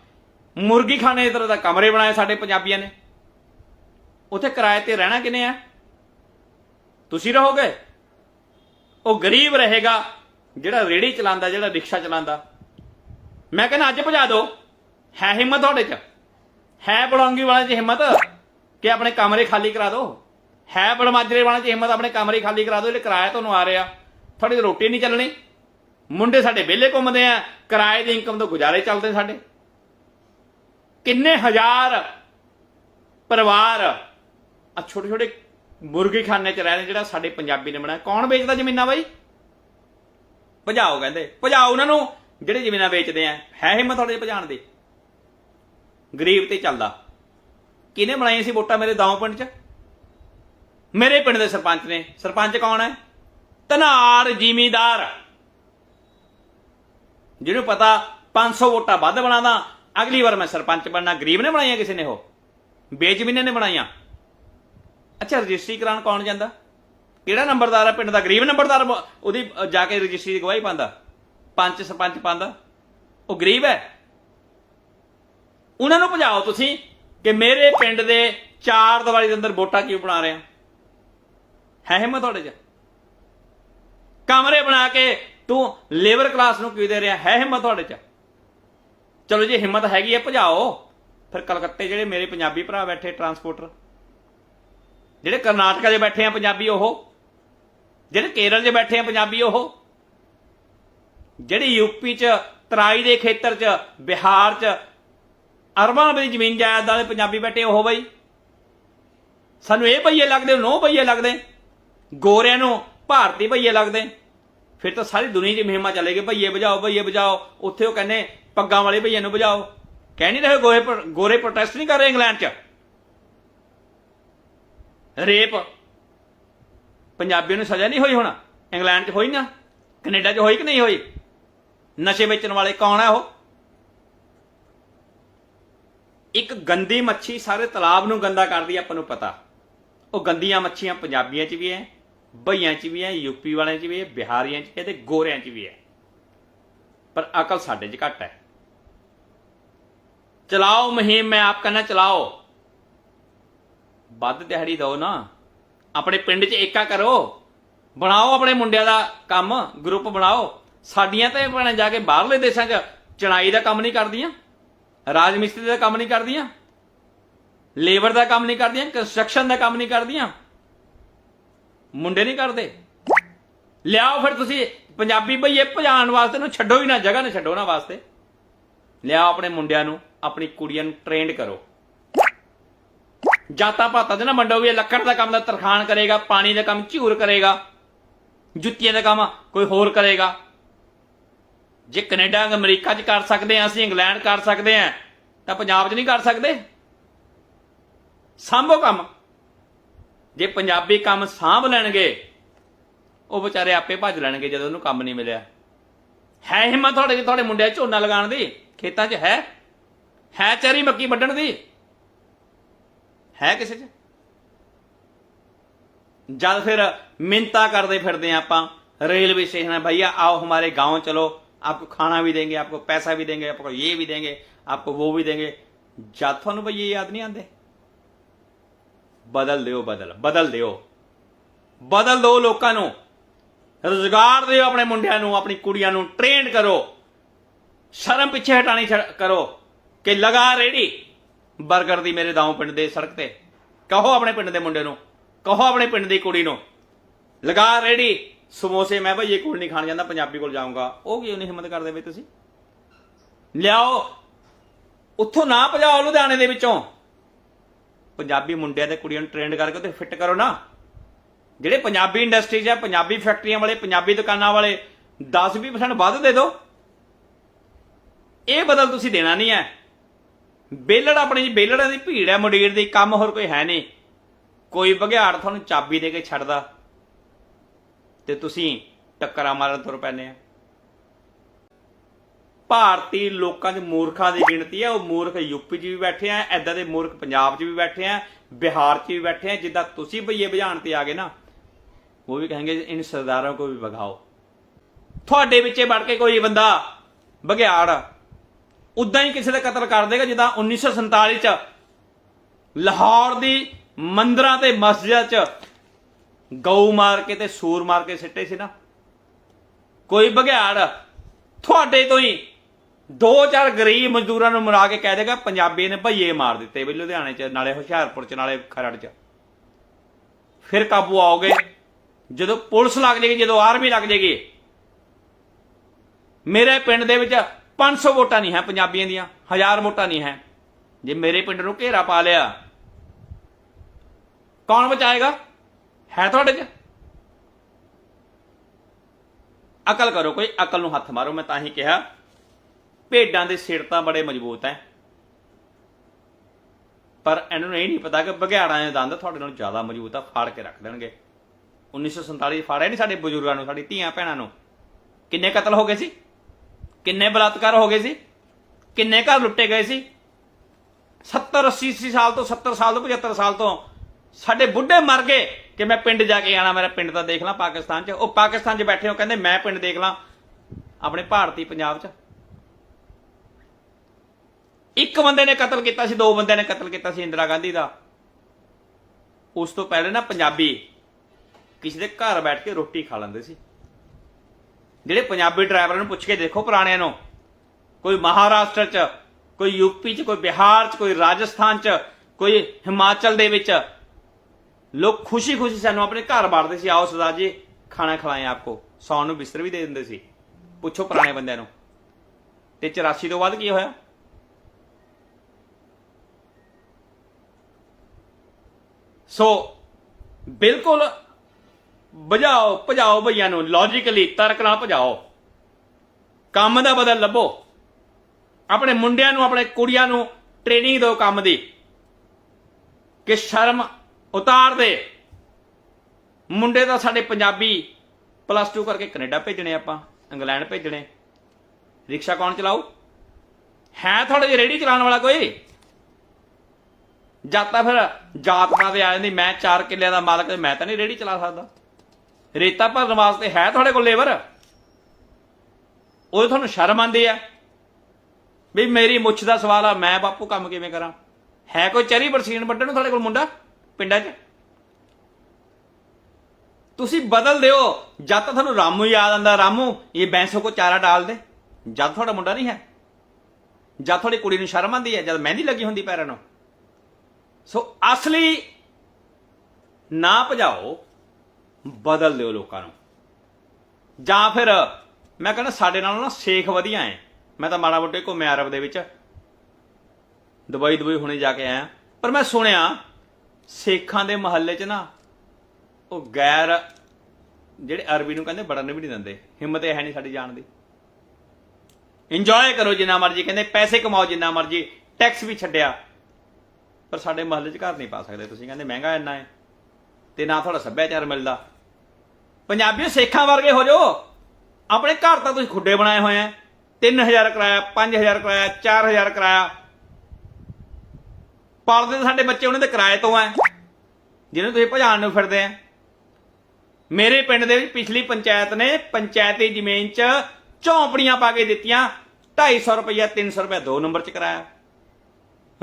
ਮੁਰਗੀ ਖਾਨੇ ਤਰ੍ਹਾਂ ਦਾ ਕਮਰੇ ਬਣਾਏ ਸਾਡੇ ਪੰਜਾਬੀਆਂ ਨੇ। ਉੱਥੇ ਕਿਰਾਏ ਤੇ ਰਹਿਣਾ ਕਿਨੇ ਆ? ਤੁਸੀਂ ਰਹੋਗੇ? ਉਹ ਗਰੀਬ ਰਹੇਗਾ ਜਿਹੜਾ ਰੇੜੀ ਚਲਾਉਂਦਾ, ਜਿਹੜਾ ਰਿਕਸ਼ਾ ਚਲਾਉਂਦਾ। ਮੈਂ ਕਹਿੰਦਾ, ਅੱਜ ਭਜਾ ਦਿਓ। ਹੈ ਹਿੰਮਤ ਤੁਹਾਡੇ 'ਚ? ਹੈ ਬੜੌਂਗੀ ਵਾਲੇ 'ਚ ਹਿੰਮਤ ਕਿ ਆਪਣੇ ਕਮਰੇ ਖਾਲੀ ਕਰਾ ਦਿਓ? ਹੈ ਬੜਮਾਜਰੇ ਵਾਲੇ 'ਚ ਹਿੰਮਤ ਆਪਣੇ ਕਮਰੇ ਖਾਲੀ ਕਰਾ ਦਿਓ, ਜਿਹੜੇ ਕਿਰਾਇਆ ਤੁਹਾਨੂੰ ਆ ਰਿਹਾ ਤੁਹਾਡੀ ਰੋਟੀ ਨਹੀਂ ਚੱਲਣੀ। ਮੁੰਡੇ ਸਾਡੇ ਵਿਹਲੇ ਘੁੰਮਦੇ ਆ, ਕਿਰਾਏ ਦੀ ਇਨਕਮ ਤੋਂ ਗੁਜ਼ਾਰੇ ਚੱਲਦੇ ਸਾਡੇ। ਕਿੰਨੇ ਹਜ਼ਾਰ ਪਰਿਵਾਰ ਆ ਛੋਟੇ ਛੋਟੇ ਮੁਰਗੀ ਖਾਨੇ ਚ ਰਹਿ ਰਹੇ ਜਿਹੜਾ ਸਾਡੇ ਪੰਜਾਬੀ ਨੇ ਬਣਾਇਆ। ਕੌਣ ਵੇਚਦਾ ਜ਼ਮੀਨਾਂ ਬਾਈ? ਭਜਾਓ ਕਹਿੰਦੇ। ਭਜਾਓ ਉਹਨਾਂ ਨੂੰ। ਜਿਹੜੇ ਜ਼ਮੀਨਾਂ ਵੇਚਦੇ ਆ, ਹੈ ਹਿੰਮਤ ਤੁਹਾਡੇ 'ਚ ਭਜਾਣ ਦੀ। ਗਰੀਬ ਤੇ ਚੱਲਦਾ। ਕਿਹਨੇ ਬਣਾਈਆਂ ਸੀ ਵੋਟਾਂ ਮੇਰੇ ਦਾਉ ਪਿੰਡ 'ਚ? ਮੇਰੇ ਪਿੰਡ ਦੇ ਸਰਪੰਚ ਨੇ। ਸਰਪੰਚ ਕੌਣ ਹੈ? ਧਨਾਰ ਜ਼ਿਮੀਦਾਰ। ਜਿਹਨੂੰ ਪਤਾ 500 ਵੋਟਾਂ ਵੱਧ ਬਣਾਦਾ ਅਗਲੀ ਵਾਰ ਮੈਂ ਸਰਪੰਚ ਬਣਨਾ। ਗਰੀਬ ਨੇ ਬਣਾਈਆਂ ਕਿਸੇ ਨੇ ਉਹ? ਬੇਜ਼ਮੀਨੇ ਨੇ ਬਣਾਈਆਂ। ਅੱਛਾ, ਰਜਿਸਟਰੀ ਕਰਾਉਣ ਕੌਣ ਜਾਂਦਾ? ਕਿਹੜਾ ਨੰਬਰਦਾਰ ਹੈ ਪਿੰਡ ਦਾ? ਗਰੀਬ ਨੰਬਰਦਾਰ ਉਹਦੀ ਜਾ ਕੇ ਰਜਿਸਟਰੀ ਦੀ ਗਵਾਹੀ ਪਾਉਂਦਾ। ਪੰਚ ਸਰਪੰਚ ਪਾਉਂਦਾ। ਉਹ ਗਰੀਬ ਹੈ। ਉਹਨਾਂ ਨੂੰ ਭਜਾਓ ਤੁਸੀਂ ਕਿ ਮੇਰੇ ਪਿੰਡ ਦੇ ਚਾਰ ਦੀਵਾਰੀ ਦੇ ਅੰਦਰ ਵੋਟਾਂ ਕਿਉਂ ਬਣਾ ਰਹੇ ਆ ਹੈ ਹਿੰਮਤ ਤੁਹਾਡੇ 'ਚ? ਕਮਰੇ ਬਣਾ ਕੇ ਤੂੰ ਲੇਬਰ ਕਲਾਸ ਨੂੰ ਕਿਉਂ ਦੇ ਰਿਹਾ? ਹੈ ਹਿੰਮਤ ਤੁਹਾਡੇ 'ਚ? ਚਲੋ ਜੇ, ਹਿੰਮਤ ਹੈਗੀ ਹੈ, ਭਜਾਓ। ਫਿਰ ਕਲਕੱਤੇ ਜਿਹੜੇ ਮੇਰੇ ਪੰਜਾਬੀ ਭਰਾ ਬੈਠੇ ਟਰਾਂਸਪੋਰਟਰ ਜਿਹੜੇ ਕਰਨਾਟਕਾ 'ਚ ਬੈਠੇ ਆ ਪੰਜਾਬੀ ਉਹ, ਜਿਹੜੇ ਕੇਰਲ 'ਚ ਬੈਠੇ ਆ ਪੰਜਾਬੀ ਉਹ, ਜਿਹੜੇ ਯੂਪੀ 'ਚ, ਤਰਾਈ ਦੇ ਖੇਤਰ 'ਚ, ਬਿਹਾਰ 'ਚ, ਅਰਬਾਂ ਰੁਪਏ ਦੀ ਜ਼ਮੀਨ ਜਾਇਦਾਦ ਦੇ ਪੰਜਾਬੀ ਬੈਠੇ ਉਹ ਬਈ। ਸਾਨੂੰ ਇਹ ਭਈਏ ਲੱਗਦੇ ਨੋ ਭਈਏ ਲੱਗਦੇ, ਗੋਰਿਆਂ ਨੂੰ ਭਾਰਤੀ ਭਈਏ ਲੱਗਦੇ। ਫਿਰ ਤਾਂ ਸਾਰੀ ਦੁਨੀਆ 'ਚ ਮਹਿਮਾ ਚੱਲੇਗੀ ਭਈਏ ਵਜਾਓ ਭਈਏ ਵਜਾਓ ਉੱਥੇ ਉਹ ਕਹਿੰਦੇ, ਪੱਗਾਂ ਵਾਲੇ ਭਈਏ ਨੂੰ ਬਜਾਓ ਕਹਿ ਨਹੀਂ ਰਹੇ ਗੋਰੇ ਗੋਰੇ ਪ੍ਰੋਟੈਸਟ ਨਹੀਂ ਕਰ ਰਹੇ ਇੰਗਲੈਂਡ 'ਚ। ਰੇਪ। ਪੰਜਾਬੀਆਂ ਨੂੰ ਸਜ਼ਾ ਨਹੀਂ ਹੋਈ ਹੋਣਾ। ਇੰਗਲੈਂਡ 'ਚ ਹੋਈ ਨਾ? ਕੈਨੇਡਾ 'ਚ ਹੋਈ ਕਿ ਨਹੀਂ ਹੋਈ? ਨਸ਼ੇ ਵੇਚਣ ਵਾਲੇ ਕੌਣ ਹੈ ਉਹ? ਇੱਕ ਗੰਦੀ ਮੱਛੀ ਸਾਰੇ ਤਲਾਬ ਨੂੰ ਗੰਦਾ ਕਰਦੀ ਆਪਾਂ ਨੂੰ ਪਤਾ। ਉਹ ਗੰਦੀਆਂ ਮੱਛੀਆਂ ਪੰਜਾਬੀਆਂ 'ਚ ਵੀ ਹੈ ਬਈਆਂ 'ਚ ਵੀ ਹੈ ਯੂਪੀ ਵਾਲਿਆਂ 'ਚ ਵੀ ਹੈ ਬਿਹਾਰੀਆਂ 'ਚ ਵੀ ਹੈ ਤੇ ਗੋਰਿਆਂ 'ਚ ਵੀ ਹੈ ਪਰ ਅਕਲ ਸਾਡੇ 'ਚ ਘੱਟ ਹੈ ਚਲਾਓ ਮੁਹਿੰਮ, ਮੈਂ ਆਪ ਕਹਿੰਦਾ ਚਲਾਓ। ਵੱਧ ਦਿਹਾੜੀ ਦਿਓ ਨਾ। ਆਪਣੇ ਪਿੰਡ 'ਚ ਏਕਾ ਕਰੋ। ਬਣਾਓ ਆਪਣੇ ਮੁੰਡਿਆਂ ਦਾ ਕੰਮ ਗਰੁੱਪ ਬਣਾਓ। ਸਾਡੀਆਂ ਤਾਂ ਭੈਣਾਂ ਜਾ ਕੇ ਬਾਹਰਲੇ ਦੇਸ਼ਾਂ 'ਚ ਚਣਾਈ ਦਾ ਕੰਮ ਨਹੀਂ ਕਰਦੀਆਂ ਰਾਜ ਮਿਸਤਰੀ ਦਾ ਕੰਮ ਨਹੀਂ ਕਰਦੀਆਂ ਲੇਬਰ ਦਾ ਕੰਮ ਨਹੀਂ ਕਰਦੀਆਂ ਕੰਸਟਰਕਸ਼ਨ ਦਾ ਕੰਮ ਨਹੀਂ ਕਰਦੀਆਂ। ਮੁੰਡੇ ਨਹੀਂ ਕਰਦੇ। ਲਿਆਓ ਫਿਰ ਤੁਸੀਂ ਪੰਜਾਬੀ ਭਈਏ ਭਜਾਣ ਵਾਸਤੇ ਨੂੰ ਛੱਡੋ ਹੀ ਨਾ, ਜਗ੍ਹਾ ਨਾ ਛੱਡੋ ਨਾ ਵਾਸਤੇ। ਲਿਆਓ ਆਪਣੇ ਮੁੰਡਿਆਂ ਨੂੰ, ਆਪਣੀ ਕੁੜੀਆਂ ਨੂੰ ਟ੍ਰੇਨਡ ਕਰੋ। ਜਾਤਾ ਪਾਤਾ ਦੇ ਨਾ ਮੰਡੋ ਲੱਕੜ ਦਾ ਕੰਮ ਦਾ ਤਰਖਾਨ ਕਰੇਗਾ, ਪਾਣੀ ਦਾ ਕੰਮ ਝੂਰ ਕਰੇਗਾ, ਜੁੱਤੀਆਂ ਦਾ ਕੰਮ ਕੋਈ ਹੋਰ ਕਰੇਗਾ। ਜੇ ਕੈਨੇਡਾ, ਅਮਰੀਕਾ 'ਚ ਕਰ ਸਕਦੇ ਆ ਅਸੀਂ ਇੰਗਲੈਂਡ ਕਰ ਸਕਦੇ ਆ ਤਾਂ ਪੰਜਾਬ 'ਚ ਨਹੀਂ ਕਰ ਸਕਦੇ? ਸਾਂਭੋ ਕੰਮ। ਜੇ ਪੰਜਾਬੀ ਕੰਮ ਸਾਂਭ ਲੈਣਗੇ, ਉਹ ਵਿਚਾਰੇ ਆਪੇ ਭੱਜ ਲੈਣਗੇ ਜਦੋਂ ਉਹਨੂੰ ਕੰਮ ਨਹੀਂ ਮਿਲਿਆ। ਹੈ ਹਿੰਮਤ ਤੁਹਾਡੇ ਤੁਹਾਡੇ ਮੁੰਡਿਆਂ 'ਚ ਝੋਨਾ ਲਗਾਉਣ ਦੀ? ਖੇਤਾਂ 'ਚ ਹੈ? ਹੈ ਚਰੀ ਮੱਕੀ ਵੱਢਣ ਦੀ? ਹੈ ਕਿਸੇ 'ਚ ਜਦ ਫਿਰ ਮਿੰਤਾ ਕਰਦੇ ਫਿਰਦੇ ਆ ਆਪਾਂ रेलवे स्टेशन है भैया आओ हमारे गांव चलो आपको खाना भी देंगे आपको पैसा भी देंगे आपको ये भी देंगे आपको वो भी देंगे ਜਦ ਤੁਹਾਨੂੰ ਭਈ ਇਹ ਯਾਦ ਨਹੀਂ ਆਉਂਦੇ ਬਦਲ ਦਿਓ ਬਦਲ ਬਦਲ ਦਿਓ ਬਦਲ ਦਿਓ ਲੋਕਾਂ ਨੂੰ ਰੋਜ਼ਗਾਰ ਦਿਓ ਆਪਣੇ ਮੁੰਡਿਆਂ ਨੂੰ ਆਪਣੀ ਕੁੜੀਆਂ ਨੂੰ ਟ੍ਰੇਨ ਕਰੋ ਸ਼ਰਮ ਪਿੱਛੇ ਹਟਾਣੀ ਛੱਡ- ਕਰੋ ਕਿ ਲਗਾ ਰੇੜੀ ਬਰਗਰ ਦੀ ਮੇਰੇ ਦਾਉ ਪਿੰਡ ਦੇ ਸੜਕ ਤੇ। ਕਹੋ ਆਪਣੇ ਪਿੰਡ ਦੇ ਮੁੰਡੇ ਨੂੰ, ਕਹੋ ਆਪਣੇ ਪਿੰਡ ਦੀ ਕੁੜੀ ਨੂੰ। ਲਗਾ ਰੇੜੀ। ਸਮੋਸੇ, ਮੈਂ ਭਾਈ ਇਹ ਕੋਲ ਨਹੀਂ ਖਾਣ ਜਾਂਦਾ, ਪੰਜਾਬੀ ਕੋਲ ਜਾਊਂਗਾ। ਉਹ ਕਿਉਂ ਨਹੀਂ ਹਿੰਮਤ ਕਰਦੇ ਬਈ ਤੁਸੀਂ? ਲਿਆਓ। ਉੱਥੋਂ ਨਾ ਭਜਾਓ ਲੁਧਿਆਣੇ ਦੇ ਵਿੱਚੋਂ। ਪੰਜਾਬੀ ਮੁੰਡਿਆਂ ਤੇ ਕੁੜੀਆਂ ਨੂੰ ਟ੍ਰੇਨਡ ਕਰਕੇ ਉੱਥੇ ਫਿੱਟ ਕਰੋ ਨਾ। ਜਿਹੜੇ ਪੰਜਾਬੀ ਇੰਡਸਟਰੀਜ਼ 'ਚ ਆ, ਪੰਜਾਬੀ ਫੈਕਟਰੀਆਂ ਵਾਲੇ, ਪੰਜਾਬੀ ਦੁਕਾਨਾਂ ਵਾਲੇ 10-20% ਵੱਧ ਦੇ ਦਿਓ। ਇਹ ਬਦਲ ਤੁਸੀਂ ਦੇਣਾ ਨਹੀਂ ਹੈ। ਬੇਲੜ ਆਪਣੀ ਬੇਲੜਾਂ ਦੀ ਭੀੜ ਹੈ, ਮੁੰਡੇਰ ਦੀ, ਕੰਮ ਹੋਰ ਕੋਈ ਹੈ ਨਹੀਂ। ਕੋਈ ਬਘਿਆੜ ਤੁਹਾਨੂੰ ਚਾਬੀ ਦੇ ਕੇ ਛੱਡਦਾ। ਤੇ ਤੁਸੀਂ ਟੱਕਰਾਂ ਮਾਰਨ ਤੁਰ ਪੈਨੇ ਆ। ਭਾਰਤੀ ਲੋਕਾਂ ਦੇ ਮੂਰਖਾਂ ਦੀ ਗਿਣਤੀ ਹੈ, ਉਹ ਮੂਰਖ ਯੂਪੀ 'ਚ ਵੀ ਬੈਠੇ ਆ ਐਦਾਂ ਦੇ ਮੂਰਖ ਪੰਜਾਬ 'ਚ ਵੀ ਬੈਠੇ ਆ, ਬਿਹਾਰ 'ਚ ਵੀ ਬੈਠੇ ਆ, ਜਿੱਦਾਂ ਤੁਸੀਂ ਭਈਏ ਬੁਝਾਣ ਤੇ ਆ ਗਏ ਨਾ, ਉਹ ਵੀ ਕਹਾਂਗੇ ਇਨ ਸਰਦਾਰਾਂ ਕੋ ਵੀ ਭਗਾਓ। ਤੁਹਾਡੇ ਵਿੱਚੇ ਵੜ ਕੇ ਕੋਈ ਬੰਦਾ ਬਘਿਆੜ ਉਦਾਂ ਹੀ ਕਿਸੇ ਦਾ ਕਤਲ ਕਰ ਦੇਗਾ, ਜਿੱਦਾਂ 1947 ਚ ਲਾਹੌਰ ਦੀ ਮੰਦਰਾਂ ਤੇ ਮਸਜਿਦ ਚ ਗਊ ਮਾਰ ਕੇ ਤੇ ਸੂਰ ਮਾਰ ਕੇ ਸਿੱਟੇ ਸੀ ਨਾ। ਕੋਈ ਬਘਿਆੜ ਤੁਹਾਡੇ ਤੋਂ ਹੀ ਦੋ ਚਾਰ ਗਰੀਬ ਮਜ਼ਦੂਰਾਂ ਨੂੰ ਮਰਾ ਕੇ ਕਹਿ ਦੇਗਾ ਪੰਜਾਬੀ ਨੇ ਭਈਏ ਮਾਰ ਦਿੱਤੇ ਵੀ ਲੁਧਿਆਣੇ ਚ, ਨਾਲੇ ਹੁਸ਼ਿਆਰਪੁਰ ਚ, ਨਾਲੇ ਖਰੜ ਚ। ਫਿਰ ਕਾਬੂ ਆਓਗੇ? ਜਦੋਂ ਪੁਲਿਸ ਲੱਗ ਜੇਗੀ, ਜਦੋਂ ਆਰਮੀ ਲੱਗ ਜੇਗੀ, ਮੇਰੇ ਪਿੰਡ ਦੇ ਵਿੱਚ 500 ਵੋਟਾਂ ਨਹੀਂ ਹੈ ਪੰਜਾਬੀਆਂ ਦੀਆਂ 1000 ਵੋਟਾਂ ਨਹੀਂ ਹੈ। ਜੇ ਮੇਰੇ ਪਿੰਡ ਨੂੰ ਘੇਰਾ ਪਾ ਲਿਆ, ਕੌਣ ਬਚਾਏਗਾ? ਹੈ ਤੁਹਾਡੇ 'ਚ? ਅਕਲ ਕਰੋ ਕੋਈ, ਅਕਲ ਨੂੰ ਹੱਥ ਮਾਰੋ, ਮੈਂ ਤਾਂ ਹੀ ਕਿਹਾ। ਭੇਡਾਂ ਦੇ ਸਿਰ ਤਾਂ ਬੜੇ ਮਜ਼ਬੂਤ ਐ ਪਰ ਇਹਨਾਂ ਨੂੰ ਇਹ ਨਹੀਂ ਪਤਾ ਕਿ ਬਘਿਆੜਾਂ ਦੇ ਦੰਦ ਤੁਹਾਡੇ ਨਾਲੋਂ ਜ਼ਿਆਦਾ ਮਜ਼ਬੂਤ ਆ, ਫਾੜ ਕੇ ਰੱਖ ਦੇਣਗੇ। 1947 ਫਾੜਿਆ ਨਹੀਂ ਸਾਡੇ ਬਜ਼ੁਰਗਾਂ ਨੂੰ, ਸਾਡੀ ਧੀਆਂ ਭੈਣਾਂ ਨੂੰ? ਕਿੰਨੇ ਕਤਲ ਹੋ ਗਏ ਸੀ? ਕਿੰਨੇ ਬਲਾਤਕਾਰ ਹੋ ਗਏ ਸੀ? ਕਿੰਨੇ ਘਰ ਲੁੱਟੇ ਗਏ ਸੀ? 70 80 80 ਸਾਲ ਤੋਂ 70 ਸਾਲ ਤੋਂ 75 ਸਾਲ ਤੋਂ ਸਾਡੇ ਬੁੱਢੇ ਮਰ ਗਏ ਕਿ ਮੈਂ ਪਿੰਡ ਜਾ ਕੇ ਆਣਾ, ਮੇਰਾ ਪਿੰਡ ਤਾਂ ਦੇਖ ਲਾਂ ਪਾਕਿਸਤਾਨ 'ਚ। ਉਹ ਪਾਕਿਸਤਾਨ 'ਚ ਬੈਠੇ ਹੋ, ਕਹਿੰਦੇ ਮੈਂ ਪਿੰਡ ਦੇਖ ਲਾਂ ਆਪਣੇ ਭਾਰਤੀ ਪੰਜਾਬ 'ਚ। ਇੱਕ ਬੰਦੇ ਨੇ ਕਤਲ ਕੀਤਾ ਸੀ, ਦੋ ਬੰਦਿਆਂ ਨੇ ਕਤਲ ਕੀਤਾ ਸੀ ਇੰਦਰਾ ਗਾਂਧੀ ਦਾ। ਉਸ ਤੋਂ ਪਹਿਲੇ ਨਾ ਪੰਜਾਬੀ ਕਿਸੇ ਦੇ ਘਰ ਬੈਠ ਕੇ ਰੋਟੀ ਖਾ ਲੈਂਦੇ ਸੀ। ਜਿਹੜੇ ਪੰਜਾਬੀ ਡਰਾਈਵਰਾਂ ਨੂੰ ਪੁੱਛ ਕੇ ਦੇਖੋ ਪੁਰਾਣਿਆਂ ਨੂੰ, ਕੋਈ ਮਹਾਰਾਸ਼ਟਰ ਚ, ਕੋਈ ਯੂਪੀ ਚ, ਕੋਈ ਬਿਹਾਰ ਚ, ਕੋਈ ਰਾਜਸਥਾਨ ਚ, ਕੋਈ ਹਿਮਾਚਲ ਦੇ ਵਿੱਚ, ਲੋਕ ਖੁਸ਼ੀ-ਖੁਸ਼ੀ ਸਾਨੂੰ ਆਪਣੇ ਘਰ ਬਾੜਦੇ ਸੀ, ਆਓ ਸਰਦਾਰ ਜੀ, ਖਾਣਾ ਖਿਲਾਏ ਆਪਕੋ। ਸੌਣ ਨੂੰ ਬਿਸਤਰ ਵੀ ਦੇ ਦਿੰਦੇ ਸੀ। ਪੁੱਛੋ ਪੁਰਾਣੇ ਬੰਦਿਆਂ ਨੂੰ। ਤੇ 84 ਤੋਂ ਬਾਅਦ ਕੀ ਹੋਇਆ? ਸੋ ਬਿਲਕੁਲ ਭਜਾਓ ਭਜਾਓ ਭਈਆਂ ਨੂੰ ਲੌਜੀਕਲੀ ਤਰਕ ਨਾਲ ਭਜਾਓ। ਕੰਮ ਦਾ ਬਦਲ ਲੱਭੋ। ਆਪਣੇ ਮੁੰਡਿਆਂ ਨੂੰ, ਆਪਣੇ ਕੁੜੀਆਂ ਨੂੰ ਟ੍ਰੇਨਿੰਗ ਦਿਓ ਕੰਮ ਦੀ। ਕਿ ਸ਼ਰਮ ਉਤਾਰ ਦੇ। ਮੁੰਡੇ ਤਾਂ ਸਾਡੇ ਪੰਜਾਬੀ ਪਲੱਸ 2 ਕਰਕੇ ਕੈਨੇਡਾ ਭੇਜਣੇ ਆਪਾਂ, ਇੰਗਲੈਂਡ ਭੇਜਣੇ। ਰਿਕਸ਼ਾ ਕੌਣ ਚਲਾਊ? ਹੈ ਤੁਹਾਡੇ ਜੇ ਰੇੜੀ ਚਲਾਉਣ ਵਾਲਾ ਕੋਈ? ਜਾਂ ਤਾਂ ਫਿਰ ਜਾਤ ਪਾਤ ਆ ਜਾਂਦੀ, ਮੈਂ 4 ਕਿੱਲਿਆਂ ਦਾ ਮਾਲਕ ਮੈਂ ਤਾਂ ਨਹੀਂ ਰੇੜੀ ਚਲਾ ਸਕਦਾ। ਰੇਤਾ ਭਰਨ ਵਾਸਤੇ ਹੈ ਤੁਹਾਡੇ ਕੋਲ ਲੇਬਰ? ਉਹ ਤੁਹਾਨੂੰ ਸ਼ਰਮ ਆਉਂਦੀ ਆ ਵੀ ਮੇਰੀ ਮੁੱਛ ਦਾ ਸਵਾਲ ਆ, ਮੈਂ ਬਾਪੂ ਕੰਮ ਕਿਵੇਂ ਕਰਾਂ? ਹੈ ਕੋਈ ਚਰੀ ਬਰਸੀਨ ਵੱਢਣ ਨੂੰ ਤੁਹਾਡੇ ਕੋਲ ਮੁੰਡਾ ਪਿੰਡਾਂ 'ਚ? ਤੁਸੀਂ ਬਦਲ ਦਿਓ। ਜਦ ਤੱਕ ਤੁਹਾਨੂੰ ਰਾਮੂ ਯਾਦ ਆਂਦਾ ਰਾਮੂ, ਇਹ ਬੈਂਸੋ ਕੋ ਚਾਰਾ ਡਾਲ ਦੇ। ਜਦ ਤੁਹਾਡਾ ਮੁੰਡਾ ਨਹੀਂ ਹੈ। ਜਦ ਤੁਹਾਡੀ ਕੁੜੀ ਨੂੰ ਸ਼ਰਮ ਆਉਂਦੀ ਹੈ, ਜਦ ਮਹਿੰਦੀ ਲੱਗੀ ਹੁੰਦੀ ਪੈਰਾਂ ਨੂੰ। ਸੋ ਅਸਲੀ ਨਾ ਭਜਾਓ। ਬਦਲ ਦਿਓ ਲੋਕਾਂ ਨੂੰ। ਜਾਂ ਫਿਰ ਮੈਂ ਕਹਿੰਦਾ ਸਾਡੇ ਨਾਲੋਂ ਨਾ ਸੇਖ ਵਧੀਆ ਹੈ ਮੈਂ ਤਾਂ ਮਾੜਾ ਮੋਟੇ ਘੁੰਮਿਆ ਅਰਬ ਦੇ ਵਿੱਚ ਦੁਬਈ ਦੁਬਈ ਹੁਣੇ ਜਾ ਕੇ ਆਇਆ। ਪਰ ਮੈਂ ਸੁਣਿਆ ਸੇਖਾਂ ਦੇ ਮਹੱਲੇ 'ਚ ਨਾ ਉਹ ਗੈਰ ਜਿਹੜੇ ਅਰਬੀ ਨੂੰ ਕਹਿੰਦੇ ਬੜਨ ਵੀ ਨਹੀਂ ਦਿੰਦੇ। ਹਿੰਮਤ ਹੈ ਨਹੀਂ ਸਾਡੀ ਜਾਣ ਦੀ। ਇੰਜੋਏ ਕਰੋ ਜਿੰਨਾ ਮਰਜ਼ੀ, ਕਹਿੰਦੇ ਪੈਸੇ ਕਮਾਓ ਜਿੰਨਾ ਮਰਜ਼ੀ ਟੈਕਸ ਵੀ ਛੱਡਿਆ। ਪਰ ਸਾਡੇ ਮਹੱਲੇ 'ਚ ਘਰ ਨਹੀਂ ਪਾ ਸਕਦੇ। ਤੁਸੀਂ ਕਹਿੰਦੇ ਮਹਿੰਗਾ ਇੰਨਾ ਹੈ ਤੇ ਨਾ ਤੁਹਾਡਾ ਸੱਭਿਆਚਾਰ ਮਿਲਦਾ। ਪੰਜਾਬੀ ਸੇਖਾਂ ਵਰਗੇ ਹੋ ਜਾਓ। ਆਪਣੇ ਘਰ ਤਾਂ ਤੁਸੀਂ ਖੁੱਡੇ ਬਣਾਏ ਹੋਏ ਆ। 3000 ਕਰਾਇਆ 5000 ਕਰਾਇਆ 4000 ਕਿਰਾਇਆ। ਪਾਲਦੇ ਸਾਡੇ ਬੱਚੇ ਉਹਨਾਂ ਦੇ ਕਿਰਾਏ ਤੋਂ ਆ। ਜਿਹਨੂੰ ਤੁਸੀਂ ਭਜਾਣ ਨੂੰ ਫਿਰਦੇ ਆ। ਮੇਰੇ ਪਿੰਡ ਦੇ ਵਿੱਚ ਪਿਛਲੀ ਪੰਚਾਇਤ ਨੇ ਪੰਚਾਇਤੀ ਜ਼ਮੀਨ 'ਚ ਝੌਂਪੜੀਆਂ ਪਾ ਕੇ ਦਿੱਤੀਆਂ। 250 ਰੁਪਇਆ 300 ਰੁਪਇਆ ਦੋ ਨੰਬਰ 'ਚ ਕਿਰਾਇਆ।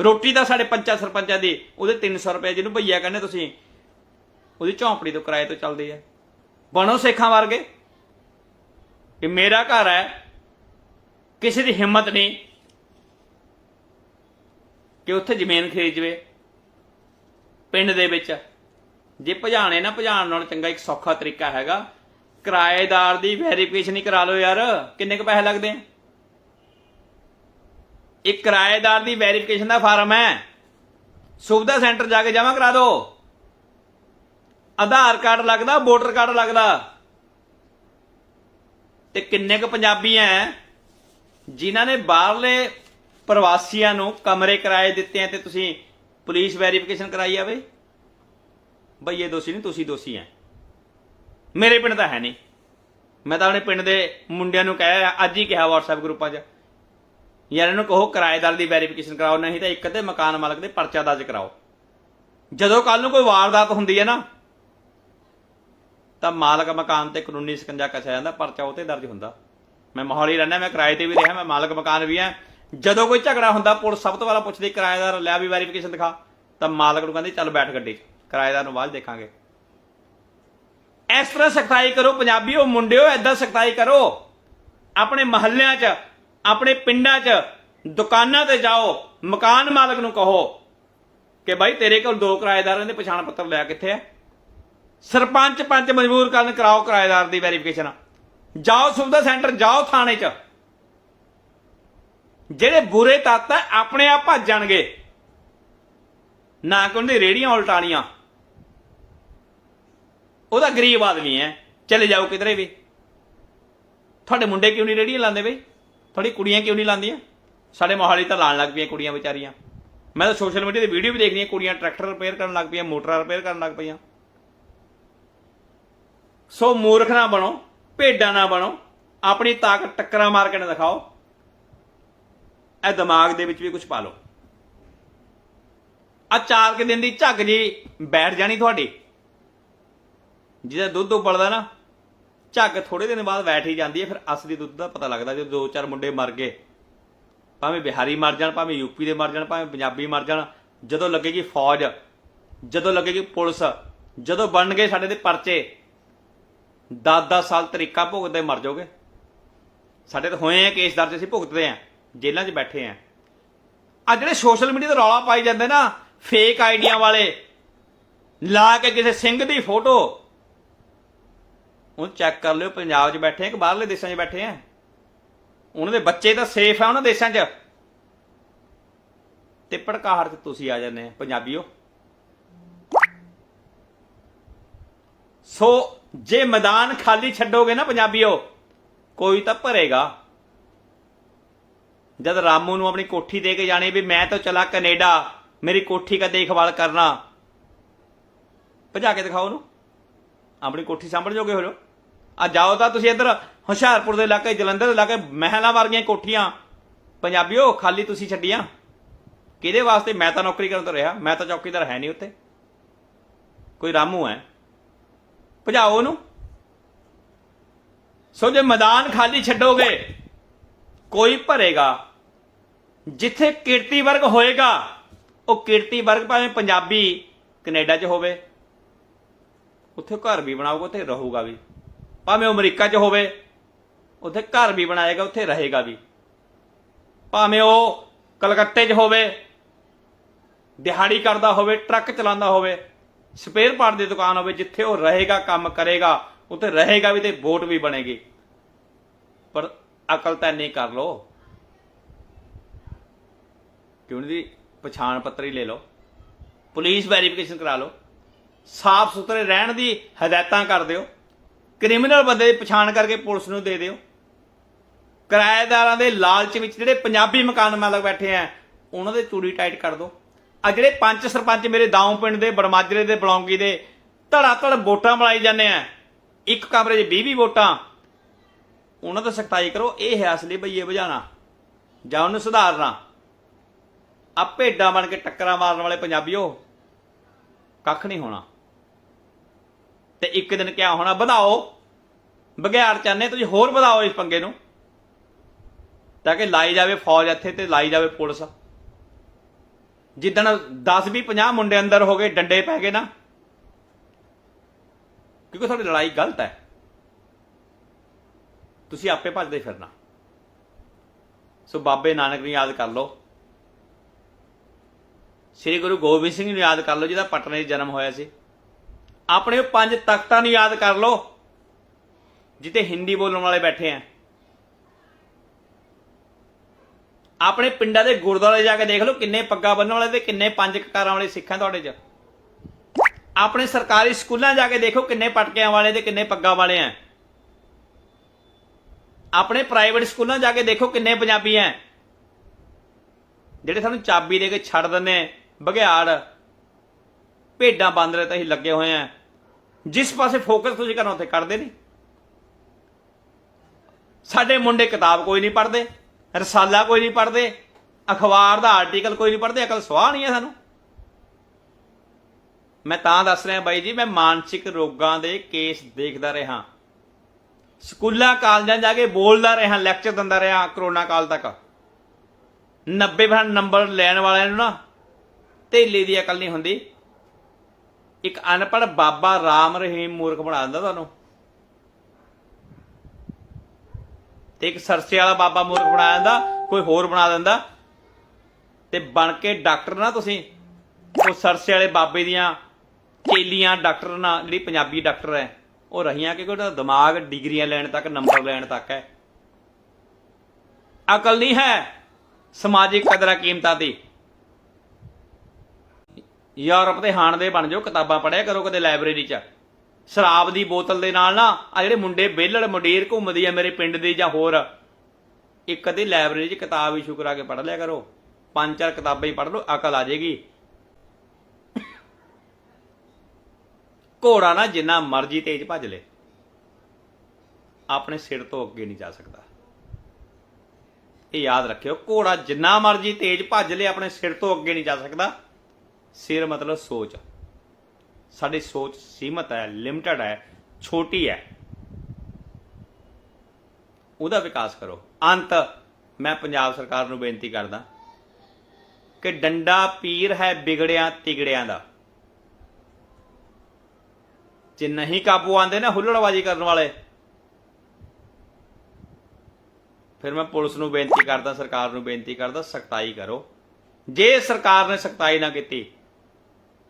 ਰੋਟੀ ਦਾ ਸਾਡੇ ਪੰਚਾਇਤ ਸਰਪੰਚਾਂ ਦੀ, ਉਹਦੇ 300 ਰੁਪਏ ਜਿਹਨੂੰ ਭਈਆ ਕਹਿੰਦੇ ਤੁਸੀਂ, ਉਹਦੀ ਝੌਂਪੜੀ ਤੋਂ ਕਿਰਾਏ ਤੋਂ ਚੱਲਦੀ ਹੈ ਬਣੋ ਸੇਖਾਂ ਵਰਗੇ। ਕਿ ਮੇਰਾ ਘਰ ਹੈ। ਕਿਸੇ ਦੀ ਹਿੰਮਤ ਨਹੀਂ ਕਿ ਉੱਥੇ ਜ਼ਮੀਨ ਖਰੀਦ ਜਵੇ। ਪਿੰਡ ਦੇ ਵਿੱਚ। ਜੇ ਭਜਾਣੇ ਨਾ ਭਜਾਣ ਨਾਲ ਚੰਗਾ ਇੱਕ ਸੌਖਾ ਤਰੀਕਾ ਹੈਗਾ। ਕਿਰਾਏਦਾਰ ਦੀ ਵੈਰੀਫਿਕੇਸ਼ਨ ਹੀ ਕਰਾ ਲਓ ਯਾਰ। ਕਿੰਨੇ ਕੁ ਪੈਸੇ ਲੱਗਦੇ ਆ? ਇੱਕ ਕਿਰਾਏਦਾਰ ਦੀ ਵੈਰੀਫਿਕੇਸ਼ਨ ਦਾ ਫਾਰਮ ਹੈ। ਸੁਵਿਧਾ ਸੈਂਟਰ ਜਾ ਕੇ ਜਮ੍ਹਾਂ ਕਰਾ ਦਿਓ। ਆਧਾਰ ਕਾਰਡ ਲੱਗਦਾ, ਵੋਟਰ ਕਾਰਡ ਲੱਗਦਾ। ਤੇ ਕਿੰਨੇ ਕੁ ਪੰਜਾਬੀ ਐ, ਜਿਨ੍ਹਾਂ ਨੇ ਬਾਹਰਲੇ ਪ੍ਰਵਾਸੀਆਂ ਨੂੰ ਕਮਰੇ ਕਿਰਾਏ ਦਿੱਤੇ ਆ ਤੇ ਤੁਸੀਂ ਪੁਲਿਸ ਵੈਰੀਫਿਕੇਸ਼ਨ ਕਰਾਈ ਆ ਬਈ ਇਹ ਦੋਸ਼ੀ ਨਹੀਂ, ਤੁਸੀਂ ਦੋਸ਼ੀ ਐ। ਮੇਰੇ ਪਿੰਡ ਤਾਂ ਹੈ ਨਹੀਂ। ਮੈਂ ਤਾਂ ਆਪਣੇ ਪਿੰਡ ਦੇ ਮੁੰਡਿਆਂ ਨੂੰ ਕਹਿਆ ਅੱਜ ਹੀ ਕਿਹਾ WhatsApp ਗਰੁੱਪਾਂ 'ਚ। ਯਾਰ ਇਹਨੂੰ ਕਹੋ ਕਿਰਾਏਦਾਰ ਦੀ ਵੈਰੀਫਿਕੇਸ਼ਨ ਕਰਾਓ, ਨਹੀਂ ਤਾਂ ਇੱਕ ਅੱਧੇ ਮਕਾਨ ਮਾਲਕ ਦੇ ਪਰਚਾ ਦਰਜ ਕਰਾਓ। ਜਦੋਂ ਕੱਲ ਨੂੰ ਕੋਈ ਵਾਰਦਾਤ ਹੁੰਦੀ ਹੈ ਨਾ ਤਾਂ ਮਾਲਕ ਮਕਾਨ ਤੇ ਕਾਨੂੰਨੀ ਸਕੰਜਾ ਕੱਸਿਆ ਜਾਂਦਾ, ਪਰਚਾ ਉਹ ਤੇ ਦਰਜ ਹੁੰਦਾ। ਮੈਂ ਮੋਹਾਲੀ ਰਹਿਣਾ ਮੈਂ ਕਿਰਾਏ ਤੇ ਵੀ ਰਿਹਾ, ਮੈਂ ਮਾਲਕ ਮਕਾਨ ਵੀ ਆ ਜਦੋਂ ਕੋਈ ਝਗੜਾ ਹੁੰਦਾ, ਪੁਲਿਸ ਸਭ ਤੋਂ ਪਹਿਲਾਂ ਪੁੱਛਦੀ ਕਿਰਾਏਦਾਰ ਲਿਆ ਵੀ ਵੈਰੀਫਿਕੇਸ਼ਨ ਦਿਖਾ। ਤਾਂ ਮਾਲਕ ਨੂੰ ਕਹਿੰਦੇ, ਚੱਲ ਬੈਠ ਗੱਡੀ 'ਚ ਕਿਰਾਏਦਾਰ ਨੂੰ ਬਾਅਦ ਦੇਖਾਂਗੇ। ਇਸ ਤਰ੍ਹਾਂ ਸਖਤਾਈ ਕਰੋ ਪੰਜਾਬੀਓ ਮੁੰਡਿਓ ਐਦਾਂ ਸਖਤਾਈ ਕਰੋ। ਆਪਣੇ ਮਹੱਲਿਆਂ 'ਚ, ਆਪਣੇ ਪਿੰਡਾਂ 'ਚ, ਦੁਕਾਨਾਂ ਤੇ ਜਾਓ, ਮਕਾਨ ਮਾਲਕ ਨੂੰ ਕਹੋ ਕਿ ਭਾਈ ਤੇਰੇ ਕੋਲ ਦੋ ਕਿਰਾਏਦਾਰਾਂ ਦੇ ਪਛਾਣ ਪੱਤਰ ਲਿਆ ਕਿੱਥੇ ਹੈ ਸਰਪੰਚ ਪੰਚ ਮਜਬੂਰ ਕਰਨ ਕਰਾਓ ਕਿਰਾਏਦਾਰ ਦੀ ਵੈਰੀਫਿਕੇਸ਼ਨ ਜਾਓ ਸੁਵਿਧਾ ਸੈਂਟਰ, ਜਾਓ ਥਾਣੇ 'ਚ। ਜਿਹੜੇ ਬੁਰੇ ਤੱਤ ਹੈ ਆਪਣੇ ਆਪ ਭੱਜ ਜਾਣਗੇ। ਨਾ ਕੋਈ ਉਹਦੀ ਰੇੜੀਆਂ ਉਲਟਾਣੀਆਂ ਉਹਦਾ ਗਰੀਬ ਆਦਮੀ ਹੈ, ਚਲੇ ਜਾਓ ਕਿਧਰੇ ਵੀ। ਤੁਹਾਡੇ ਮੁੰਡੇ ਕਿਉਂ ਨਹੀਂ ਰੇੜੀਆਂ ਲਾਉਂਦੇ ਬਈ? ਤੁਹਾਡੀ ਕੁੜੀਆਂ ਕਿਉਂ ਨਹੀਂ ਲਾਉਂਦੀਆਂ? ਸਾਡੇ ਮੋਹਾਲੀ ਤਾਂ ਲਾਣ ਲੱਗ ਪਈਆਂ ਕੁੜੀਆਂ ਵਿਚਾਰੀਆਂ। ਮੈਂ ਤਾਂ ਸੋਸ਼ਲ ਮੀਡੀਆ ਤੇ ਵੀਡੀਓ ਵੀ ਦੇਖਦੀ ਹਾਂ, ਕੁੜੀਆਂ ਟਰੈਕਟਰ ਰਿਪੇਅਰ ਕਰਨ ਲੱਗ ਪਈਆਂ, ਮੋਟਰਾਂ ਰਿਪੇਅਰ ਕਰਨ ਲੱਗ ਪਈਆਂ। ਸੋ ਮੂਰਖ ਨਾ ਬਣੋ, ਭੇਡਾਂ ਨਾ ਬਣੋ, ਆਪਣੀ ਤਾਕਤ ਟੱਕਰਾਂ ਮਾਰ ਕੇ ਨਾ ਦਿਖਾਓ। ਇਹ ਦਿਮਾਗ ਦੇ ਵਿੱਚ ਵੀ ਕੁਝ ਪਾ ਲਓ। ਆ ਚਾਰ ਕੇ ਦਿਨ ਦੀ ਝੱਗ ਜੀ ਬੈਠ ਜਾਣੀ ਤੁਹਾਡੀ। ਜਿਹਦਾ ਦੁੱਧ ਉਬਲਦਾ ਨਾ, ਝੱਗ ਥੋੜੇ ਦਿਨ ਬਾਅਦ ਬੈਠ ਹੀ ਜਾਂਦੀ ਹੈ, ਫਿਰ ਅਸਲੀ ਦੁੱਧ ਦਾ ਪਤਾ ਲੱਗਦਾ ਜਦੋਂ ਦੋ ਚਾਰ ਮੁੰਡੇ ਮਰ ਗਏ। ਭਾਵੇਂ ਬਿਹਾਰੀ ਮਰ ਜਾਣ, ਭਾਵੇਂ ਯੂਪੀ ਦੇ ਮਰ ਜਾਣ, ਭਾਵੇਂ ਪੰਜਾਬੀ ਮਰ ਜਾਣ, ਜਦੋਂ ਲੱਗੇਗੀ ਫੌਜ, ਜਦੋਂ ਲੱਗੇਗੀ ਪੁਲਿਸ, ਜਦੋਂ ਬਣਨਗੇ ਸਾਡੇ ਦੇ ਪਰਚੇ 10-10 ਸਾਲ ਤਰੀਕਾ ਭੁਗਤਦੇ ਮਰ ਜਾਓਗੇ। ਸਾਡੇ ਤਾਂ ਹੋਏ ਆ ਕੇਸ ਦਰਜ, ਅਸੀਂ ਭੁਗਤਦੇ ਆ, ਜੇਲ੍ਹਾਂ 'ਚ ਬੈਠੇ ਆ। ਆ ਜਿਹੜੇ ਸੋਸ਼ਲ ਮੀਡੀਆ ਤੇ ਰੌਲਾ ਪਾਈ ਜਾਂਦੇ ਨਾ ਫੇਕ ਆਈਡੀਆਂ ਵਾਲੇ, ਲਾ ਕੇ ਕਿਸੇ ਸਿੰਘ ਦੀ ਫੋਟੋ ਉਹ ਚੈੱਕ ਕਰ ਲਿਓ, ਪੰਜਾਬ 'ਚ ਬੈਠੇ ਆ ਕਿ ਬਾਹਰਲੇ ਦੇਸ਼ਾਂ 'ਚ ਬੈਠੇ ਆ? ਉਹਨਾਂ ਦੇ ਬੱਚੇ ਤਾਂ ਸੇਫ ਆ ਉਹਨਾਂ ਦੇਸ਼ਾਂ 'ਚ। ਤੇ ਭੜਕਾਹਟ 'ਚ ਤੁਸੀਂ ਆ ਜਾਂਦੇ ਆ, ਪੰਜਾਬੀਓ। ਸੋ ਜੇ ਮੈਦਾਨ ਖਾਲੀ ਛੱਡੋਗੇ ਨਾ ਪੰਜਾਬੀਓ, ਕੋਈ ਤਾਂ ਭਰੇਗਾ। ਜਦ ਰਾਮੂ ਨੂੰ ਆਪਣੀ ਕੋਠੀ ਦੇ ਕੇ ਜਾਣੇ ਵੀ ਮੈਂ ਤਾਂ ਚਲਾ ਕੈਨੇਡਾ, ਮੇਰੀ ਕੋਠੀ ਦਾ ਦੇਖਭਾਲ ਕਰਨਾ। ਭਜਾ ਕੇ ਦਿਖਾਓ ਉਹਨੂੰ। ਆਪਣੀ ਕੋਠੀ ਸਾਂਭਣ ਜੋਗੇ ਹੋ ਜਾਓ। ਆ ਜਾਓ ਤਾਂ ਤੁਸੀਂ ਇੱਧਰ ਹੁਸ਼ਿਆਰਪੁਰ ਦੇ ਇਲਾਕੇ, ਜਲੰਧਰ ਦੇ ਇਲਾਕੇ, ਮਹਿਲਾਂ ਵਰਗੀਆਂ ਕੋਠੀਆਂ। ਪੰਜਾਬੀਓ, ਖਾਲੀ ਤੁਸੀਂ ਛੱਡੀਆਂ। ਕਿਹਦੇ ਵਾਸਤੇ? ਮੈਂ ਤਾਂ ਨੌਕਰੀ ਕਰਨ ਤੋਂ ਰਿਹਾ। ਮੈਂ ਤਾਂ ਚੌਕੀਦਾਰ ਹੈ ਨਹੀਂ ਉੱਥੇ। ਕੋਈ ਰਾਮੂ ਹੈ। ਭਜਾਓ ਉਹਨੂੰ। ਸੋ ਜੇ ਮੈਦਾਨ ਖਾਲੀ ਛੱਡੋਗੇ, ਕੋਈ ਭਰੇਗਾ। ਜਿੱਥੇ ਕਿਰਤੀ ਵਰਗ ਹੋਏਗਾ, ਉਹ ਕਿਰਤੀ ਵਰਗ ਭਾਵੇਂ ਪੰਜਾਬੀ ਕੈਨੇਡਾ 'ਚ ਹੋਵੇ, ਉੱਥੇ ਘਰ ਵੀ ਬਣਾਊਗਾ ਉੱਥੇ ਰਹੂਗਾ ਵੀ। ਭਾਵੇਂ ਉਹ ਅਮਰੀਕਾ 'ਚ ਹੋਵੇ, ਉੱਥੇ ਘਰ ਵੀ ਬਣਾਏਗਾ, ਉੱਥੇ ਰਹੇਗਾ ਵੀ। ਭਾਵੇਂ ਉਹ ਕਲਕੱਤੇ 'ਚ ਹੋਵੇ, ਦਿਹਾੜੀ ਕਰਦਾ ਹੋਵੇ, ਟਰੱਕ ਚਲਾਉਂਦਾ ਹੋਵੇ ਸਪੇਅਰ ਪਾਰਟ ਦੀ ਦੁਕਾਨ ਹੋਵੇ, ਜਿੱਥੇ ਉਹ ਰਹੇਗਾ, ਕੰਮ ਕਰੇਗਾ, ਉੱਥੇ ਰਹੇਗਾ ਵੀ ਤੇ ਵੋਟ ਵੀ ਬਣੇਗੀ। ਪਰ ਅਕਲ ਤਾਂ ਨਹੀਂ ਕਰ ਲੋ ਕਿਉਂ ਦੀ? ਪਛਾਣ ਪੱਤਰੀ ਲੈ ਲਓ। ਪੁਲਿਸ ਵੈਰੀਫਿਕੇਸ਼ਨ ਕਰਾ ਲਓ। ਸਾਫ਼ ਸੁਥਰੇ ਰਹਿਣ ਦੀ ਹਦਾਇਤਾਂ ਕਰ ਦਿਓ। ਕ੍ਰਿਮੀਨਲ ਬੰਦੇ ਦੀ ਪਛਾਣ ਕਰਕੇ ਪੁਲਿਸ ਨੂੰ ਦੇ ਦਿਓ। ਕਿਰਾਏਦਾਰਾਂ ਦੇ ਲਾਲਚ ਵਿੱਚ ਜਿਹੜੇ ਪੰਜਾਬੀ ਮਕਾਨ ਮਾਲਕ ਬੈਠੇ ਆ, ਉਹਨਾਂ ਦੇ ਚੂੜੀ ਟਾਈਟ ਕਰ ਦਿਓ। ਆ ਜਿਹੜੇ ਪੰਜ ਸਰਪੰਚ ਮੇਰੇ ਦਾਉਂ ਪਿੰਡ ਦੇ ਬੜਮਾਜਰੇ ਦੇ, ਬਲੌਂਗੀ ਦੇ ਧੜਾ ਧੜ ਵੋਟਾਂ ਮਲਾਈ ਜਾਂਦੇ ਆ। ਇੱਕ ਕਮਰੇ 'ਚ 20 20 ਵੋਟਾਂ। ਉਹਨਾਂ ਤੋਂ ਸਖਤਾਈ ਕਰੋ, ਇਹ ਹੈ ਅਸਲੀ ਬਈਏ ਵਜਾਣਾ ਜਾਂ ਉਹਨੂੰ ਸੁਧਾਰਨਾ। ਆ ਭੇਡਾਂ ਬਣ ਕੇ ਟੱਕਰਾਂ ਮਾਰਨ ਵਾਲੇ ਪੰਜਾਬੀਓ, ਕੱਖ ਨਹੀਂ ਹੋਣਾ। ਤੇ ਇੱਕ ਦਿਨ ਕਿਆ ਹੋਣਾ? ਵਧਾਓ। ਬਗਿਆੜ ਚਾਹਨੇ ਤੁਸੀਂ ਹੋਰ ਵਧਾਓ ਇਸ ਪੰਗੇ ਨੂੰ। ਤਾਂ ਕਿ ਲਾਈ ਜਾਵੇ ਫੌਜ ਇੱਥੇ ਤੇ ਲਾਈ ਜਾਵੇ ਪੁਲਿਸ। ਜਿੱਦਣ 10 20 50 ਮੁੰਡੇ ਅੰਦਰ ਹੋ ਗਏ, ਡੰਡੇ ਪੈ ਗਏ ਨਾ। ਕਿਉਂਕਿ ਤੁਹਾਡੀ ਲੜਾਈ ਗਲਤ ਹੈ। ਤੁਸੀਂ ਆਪੇ ਭੱਜਦੇ ਫਿਰਨਾ। ਸੋ ਬਾਬੇ ਨਾਨਕ ਨੂੰ ਯਾਦ ਕਰ ਲਓ। ਸ੍ਰੀ ਗੁਰੂ ਗੋਬਿੰਦ ਸਿੰਘ ਨੂੰ ਯਾਦ ਕਰ ਲਓ, ਜਿਹਦਾ ਪਟਨੇ 'ਚ ਜਨਮ ਹੋਇਆ ਸੀ। ਆਪਣੇ ਉਹ ਪੰਜ ਤਖਤਾਂ ਨੂੰ ਯਾਦ ਕਰ ਲਓ ਜਿੱਤੇ ਹਿੰਦੀ ਬੋਲਣ ਵਾਲੇ ਬੈਠੇ ਆ। ਆਪਣੇ ਪਿੰਡਾਂ ਦੇ ਗੁਰਦੁਆਰੇ ਜਾ ਕੇ ਦੇਖ ਲਓ ਕਿੰਨੇ ਪੱਗਾਂ ਬੰਨਣ ਵਾਲੇ ਤੇ ਕਿੰਨੇ ਪੰਜ ਕਕਾਰਾਂ ਵਾਲੇ ਸਿੱਖ ਆ ਤੁਹਾਡੇ 'ਚ। ਆਪਣੇ ਸਰਕਾਰੀ ਸਕੂਲਾਂ ਜਾ ਕੇ ਦੇਖੋ ਕਿੰਨੇ ਪਟਕਿਆਂ ਵਾਲੇ ਤੇ ਕਿੰਨੇ ਪੱਗਾਂ ਵਾਲੇ ਆ। ਆਪਣੇ ਪ੍ਰਾਈਵੇਟ ਸਕੂਲਾਂ ਜਾ ਕੇ ਦੇਖੋ ਕਿੰਨੇ ਪੰਜਾਬੀ ਆ। ਜਿਹੜੇ ਸਾਨੂੰ ਚਾਬੀ ਦੇ ਕੇ ਛੱਡ ਦਿੰਦੇ ਆ, ਬਘਿਆੜ। ਭੇਡਾਂ ਬਾਂਦਰੇ ਤਾਂ ਅਸੀਂ ਲੱਗੇ ਹੋਏ ਆ। ਜਿਸ ਪਾਸੇ ਫੋਕਸ ਤੁਸੀਂ ਕਰਨਾ ਉੱਥੇ ਕਰਦੇ ਨਹੀਂ ਸਾਡੇ ਮੁੰਡੇ ਕਿਤਾਬ ਕੋਈ ਨਹੀਂ ਪੜ੍ਹਦੇ। ਰਸਾਲਾ ਕੋਈ ਨਹੀਂ ਪੜ੍ਹਦੇ, ਅਖਬਾਰ ਦਾ ਆਰਟੀਕਲ ਕੋਈ ਨਹੀਂ ਪੜ੍ਹਦੇ, ਅਕਲ ਸਵਾਹ ਨਹੀਂ ਹੈ ਸਾਨੂੰ। ਮੈਂ ਤਾਂ ਦੱਸ ਰਿਹਾ ਬਾਈ ਜੀ, ਮੈਂ ਮਾਨਸਿਕ ਰੋਗਾਂ ਦੇ ਕੇਸ ਦੇਖਦਾ ਰਿਹਾ। ਸਕੂਲਾਂ, ਕਾਲਜਾਂ ਜਾ ਕੇ ਬੋਲਦਾ ਰਿਹਾ ਲੈਕਚਰ ਦਿੰਦਾ ਰਿਹਾ ਕਰੋਨਾ ਕਾਲ ਤੱਕ। 90% ਨੰਬਰ ਲੈਣ ਵਾਲਿਆਂ ਨੂੰ ਨਾ, ਧੇਲੇ ਦੀ ਅਕਲ ਨਹੀਂ ਹੁੰਦੀ। ਇੱਕ ਅਨਪੜ੍ਹ ਬਾਬਾ ਰਾਮ ਰਹੀਮ ਮੂਰਖ ਬਣਾ ਦਿੰਦਾ ਤੁਹਾਨੂੰ। ਤੇ ਇੱਕ ਸਰਸੇ ਵਾਲਾ ਬਾਬਾ ਮੂਰਖ ਬਣਾ ਦਿੰਦਾ, ਕੋਈ ਹੋਰ ਬਣਾ ਦਿੰਦਾ। ਤੇ ਬਣ ਕੇ ਡਾਕਟਰ ਨਾ ਤੁਸੀਂ, ਉਹ ਸਰਸੇ ਵਾਲੇ ਬਾਬੇ ਦੀਆਂ ਚੇਲੀਆਂ ਡਾਕਟਰ ਨਾ, ਜਿਹੜੀ ਪੰਜਾਬੀ ਡਾਕਟਰ ਹੈ, ਉਹ ਰਹੀਆਂ ਕਿ ਉਹਦਾ ਦਿਮਾਗ ਡਿਗਰੀਆਂ ਲੈਣ ਤੱਕ, ਨੰਬਰ ਲੈਣ ਤੱਕ ਹੈ। ਅਕਲ ਨਹੀਂ ਹੈ ਸਮਾਜਿਕ ਕਦਰਾਂ ਕੀਮਤਾਂ ਦੀ। ਯੂਰਪ ਦੇ ਹਾਣ ਦੇ ਬਣ ਜਾਓ, ਕਿਤਾਬਾਂ ਪੜ੍ਹਿਆ ਕਰੋ ਕਦੇ ਲਾਇਬ੍ਰੇਰੀ 'ਚ। ਸ਼ਰਾਬ ਦੀ ਬੋਤਲ ਦੇ ਨਾਲ ਨਾ, ਆ ਜਿਹੜੇ ਮੁੰਡੇ ਬੇਲੜ ਮੁੰਡੇਰ ਘੁੰਮਦੀ ਆ ਮੇਰੇ ਪਿੰਡ ਦੇ ਜਾਂ ਹੋਰ, ਇੱਕ ਅੱਧੀ ਲਾਇਬ੍ਰੇਰੀ 'ਚ ਕਿਤਾਬ ਇਸ਼ੂ ਕਰਾ ਕੇ ਪੜ੍ਹ ਲਿਆ ਕਰੋ। ਪੰਜ ਚਾਰ ਕਿਤਾਬਾਂ ਹੀ ਪੜ੍ਹ ਲਓ, ਅਕਲ ਆ ਜਾਏਗੀ। ਘੋੜਾ ਨਾ ਜਿੰਨਾ ਮਰਜ਼ੀ ਤੇਜ਼ ਭੱਜ ਲੇ। ਆਪਣੇ ਸਿਰ ਤੋਂ ਅੱਗੇ ਨਹੀਂ ਜਾ ਸਕਦਾ। ਇਹ ਯਾਦ ਰੱਖਿਓ, ਘੋੜਾ ਜਿੰਨਾ ਮਰਜ਼ੀ ਤੇਜ਼ ਭੱਜ ਲੇ, ਆਪਣੇ ਸਿਰ ਤੋਂ ਅੱਗੇ ਨਹੀਂ ਜਾ ਸਕਦਾ। ਸਿਰ ਮਤਲਬ ਸੋਚ। ਸਾਡੀ ਸੋਚ ਸੀਮਤ ਹੈ ਲਿਮਟਿਡ ਹੈ, ਛੋਟੀ ਹੈ। ਉਹਦਾ ਵਿਕਾਸ ਕਰੋ। ਅੰਤ, ਮੈਂ ਪੰਜਾਬ ਸਰਕਾਰ ਨੂੰ ਬੇਨਤੀ ਕਰਦਾ ਕਿ ਡੰਡਾ ਪੀਰ ਹੈ ਵਿਗੜਿਆਂ ਤਿਗੜਿਆਂ ਦਾ। ਜੇ ਨਹੀਂ ਕਾਬੂ ਆਂਦੇ ਨਾ ਹੁੱਲੜਬਾਜ਼ੀ ਕਰਨ ਵਾਲੇ, ਫਿਰ ਮੈਂ ਪੁਲਿਸ ਨੂੰ ਬੇਨਤੀ ਕਰਦਾ, ਸਰਕਾਰ ਨੂੰ ਬੇਨਤੀ ਕਰਦਾ, ਸਖਤਾਈ ਕਰੋ। ਜੇ ਸਰਕਾਰ ਨੇ ਸਖਤਾਈ ਨਾ ਕੀਤੀ,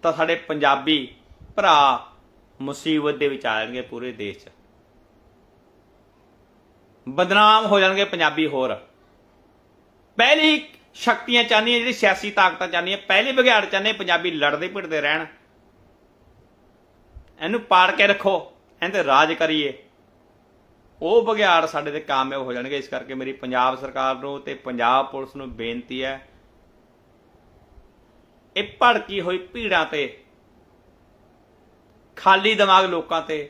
ਤਾਂ ਸਾਡੇ ਪੰਜਾਬੀ ਭਰਾ ਮੁਸੀਬਤ ਦੇ ਵਿੱਚ ਆ ਜਾਣਗੇ ਪੂਰੇ ਦੇਸ਼ 'ਚ। ਬਦਨਾਮ ਹੋ ਜਾਣਗੇ ਪੰਜਾਬੀ ਹੋਰ। ਪਹਿਲੀ ਸ਼ਕਤੀਆਂ ਚਾਹਨੀਆਂ ਜਿਹੜੀ ਸਿਆਸੀ ਤਾਕਤਾਂ ਚਾਹਨੀਆਂ ਪਹਿਲੀ ਵਿਗਿਆੜ ਚਾਹਨੇ ਪੰਜਾਬੀ ਲੜਦੇ ਭਿੜਦੇ ਰਹਿਣ। ਇਹਨੂੰ ਪਾੜ ਕੇ ਰੱਖੋ, ਇਹਦੇ ਰਾਜ ਕਰੀਏ। ਉਹ ਬਗਿਆੜ ਸਾਡੇ ਤੇ ਕਾਮਯਾਬ ਹੋ ਜਾਣਗੇ, ਇਸ ਕਰਕੇ ਮੇਰੀ ਪੰਜਾਬ ਸਰਕਾਰ ਨੂੰ ਤੇ ਪੰਜਾਬ ਪੁਲਿਸ ਨੂੰ ਬੇਨਤੀ ਹੈ, ਇਹ ਭੜਕੀ ਹੋਈ ਭੀੜਾਂ ਤੇ ਖਾਲੀ ਦਿਮਾਗ ਲੋਕਾਂ ਤੇ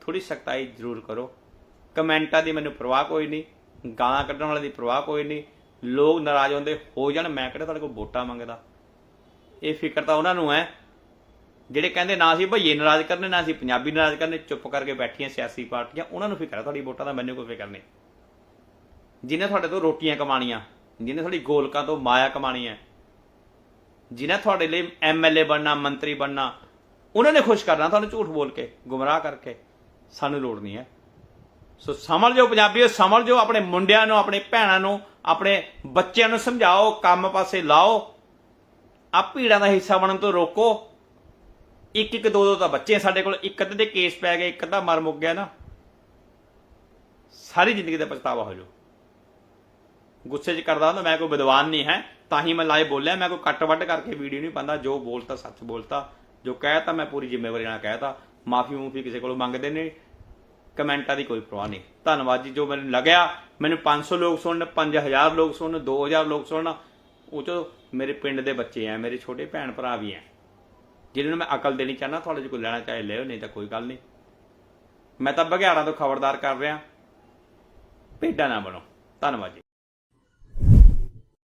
ਥੋੜੀ ਸਖਤਾਈ ਜ਼ਰੂਰ ਕਰੋ। ਕਮੈਂਟਾਂ ਦੀ ਮੈਨੂੰ ਪਰਵਾਹ ਕੋਈ ਨਹੀਂ, ਗਾਲਾਂ ਕੱਢਣ ਵਾਲੇ ਦੀ ਪਰਵਾਹ ਕੋਈ ਨਹੀਂ, ਲੋਕ ਨਾਰਾਜ਼ ਹੁੰਦੇ ਹੋ ਜਾਣ, ਮੈਂ ਕਿਹੜਾ ਤੁਹਾਡੇ ਕੋਲ ਵੋਟਾਂ ਮੰਗਦਾ? ਇਹ ਫਿਕਰ ਤਾਂ ਉਹਨਾਂ ਨੂੰ ਹੈ, ਜਿਹੜੇ ਕਹਿੰਦੇ ਨਾ ਅਸੀਂ ਭਈਏ ਨਾਰਾਜ਼ ਕਰਨੇ, ਨਾ ਅਸੀਂ ਪੰਜਾਬੀ ਨਾਰਾਜ਼ ਕਰਨੇ, ਚੁੱਪ ਕਰਕੇ ਬੈਠੀਆਂ ਸਿਆਸੀ ਪਾਰਟੀਆਂ, ਉਹਨਾਂ ਨੂੰ ਫਿਕਰ ਹੈ ਤੁਹਾਡੀ ਵੋਟਾਂ ਦਾ, ਮੈਨੂੰ ਕੋਈ ਫਿਕਰ ਨਹੀਂ। ਜਿਨੇ ਤੁਹਾਡੇ ਤੋਂ ਰੋਟੀਆਂ ਕਮਾਣੀਆਂ ਜਿਨੇ ਤੁਹਾਡੀ ਗੋਲਕਾਂ ਤੋਂ ਮਾਇਆ ਕਮਾਣੀ ਹੈ ਜਿਨੇ ਤੁਹਾਡੇ ਲਈ ਐਮਐਲਏ ਬਣਨਾ, ਮੰਤਰੀ ਬਣਨਾ ਉਹਨਾਂ ਨੇ ਖੁਸ਼ ਕਰਨਾ ਤੁਹਾਨੂੰ ਝੂਠ ਬੋਲ ਕੇ, ਗੁੰਮਰਾਹ ਕਰਕੇ। ਸਾਨੂੰ ਲੋੜ ਨਹੀਂ ਹੈ। ਸੋ ਸਮਝ ਜਾਓ ਪੰਜਾਬੀਓ, ਸਮਝ ਜਾਓ ਆਪਣੇ ਮੁੰਡਿਆਂ ਨੂੰ, ਆਪਣੇ ਭੈਣਾਂ ਨੂੰ, ਆਪਣੇ ਬੱਚਿਆਂ ਨੂੰ ਸਮਝਾਓ, ਕੰਮ ਪਾਸੇ ਲਾਓ। ਆ ਭੀੜਾਂ ਦਾ ਹਿੱਸਾ ਬਣਨ ਤੋਂ ਰੋਕੋ। ਇੱਕ ਇੱਕ ਦੋ ਦੋ ਤਾਂ ਬੱਚੇ ਸਾਡੇ ਕੋਲ। ਇੱਕ ਅੱਧੇ ਦੇ ਕੇਸ ਪੈ ਗਏ, ਇੱਕ ਅੱਧਾ ਮਰ ਮੁੱਕ ਗਿਆ ਨਾ। ਸਾਰੀ ਜ਼ਿੰਦਗੀ ਦਾ ਪਛਤਾਵਾ ਹੋ ਜਾਓ। ਗੁੱਸੇ 'ਚ ਕਰਦਾ ਹੁੰਦਾ, ਮੈਂ ਕੋਈ ਵਿਦਵਾਨ ਨਹੀਂ ਹੈ, ਤਾਂ ਹੀ ਮੈਂ ਲਾਈਵ ਬੋਲਿਆ, ਮੈਂ ਕੋਈ ਕੱਟ ਵੱਟ ਕਰਕੇ ਵੀਡੀਓ ਨਹੀਂ ਪਾਉਂਦਾ, ਜੋ ਬੋਲਤਾ ਸੱਚ ਬੋਲਤਾ। ਜੋ ਕਹਿਤਾ, ਮੈਂ ਪੂਰੀ ਜ਼ਿੰਮੇਵਾਰੀ ਨਾਲ ਕਹਿਤਾ। ਮਾਫੀ ਮੂਫੀ ਕਿਸੇ ਕੋਲੋਂ ਮੰਗਦੇ ਨੇ, ਕਮੈਂਟਾਂ ਦੀ ਕੋਈ ਪਰਵਾਹ ਨਹੀਂ। ਧੰਨਵਾਦ ਜੀ, ਜੋ ਮੈਨੂੰ ਲੱਗਿਆ, ਮੈਨੂੰ 500 ਲੋਕ ਸੁਣਨ 5000 ਲੋਕ ਸੁਣਨ 2000 ਲੋਕ ਸੁਣਨ, ਉਹ ਚੋਂ ਮੇਰੇ ਪਿੰਡ ਦੇ ਬੱਚੇ ਆ ਮੇਰੇ ਛੋਟੇ ਭੈਣ ਭਰਾ ਵੀ ਆ ਜਿਨ੍ਹਾਂ ਨੂੰ ਮੈਂ ਅਕਲ ਦੇਣੀ ਚਾਹਨਾ ਤੁਹਾਡੇ 'ਚ ਕੋਈ ਲੈਣਾ ਚਾਹੇ ਲਿਓ, ਨਹੀਂ ਤਾਂ ਕੋਈ ਗੱਲ ਨਹੀਂ। ਮੈਂ ਤਾਂ ਬਘਿਆੜਾਂ ਤੋਂ ਖਬਰਦਾਰ ਕਰ ਰਿਹਾ। ਭੇਡਾਂ ਨਾ ਬਣੋ। ਧੰਨਵਾਦ ਜੀ।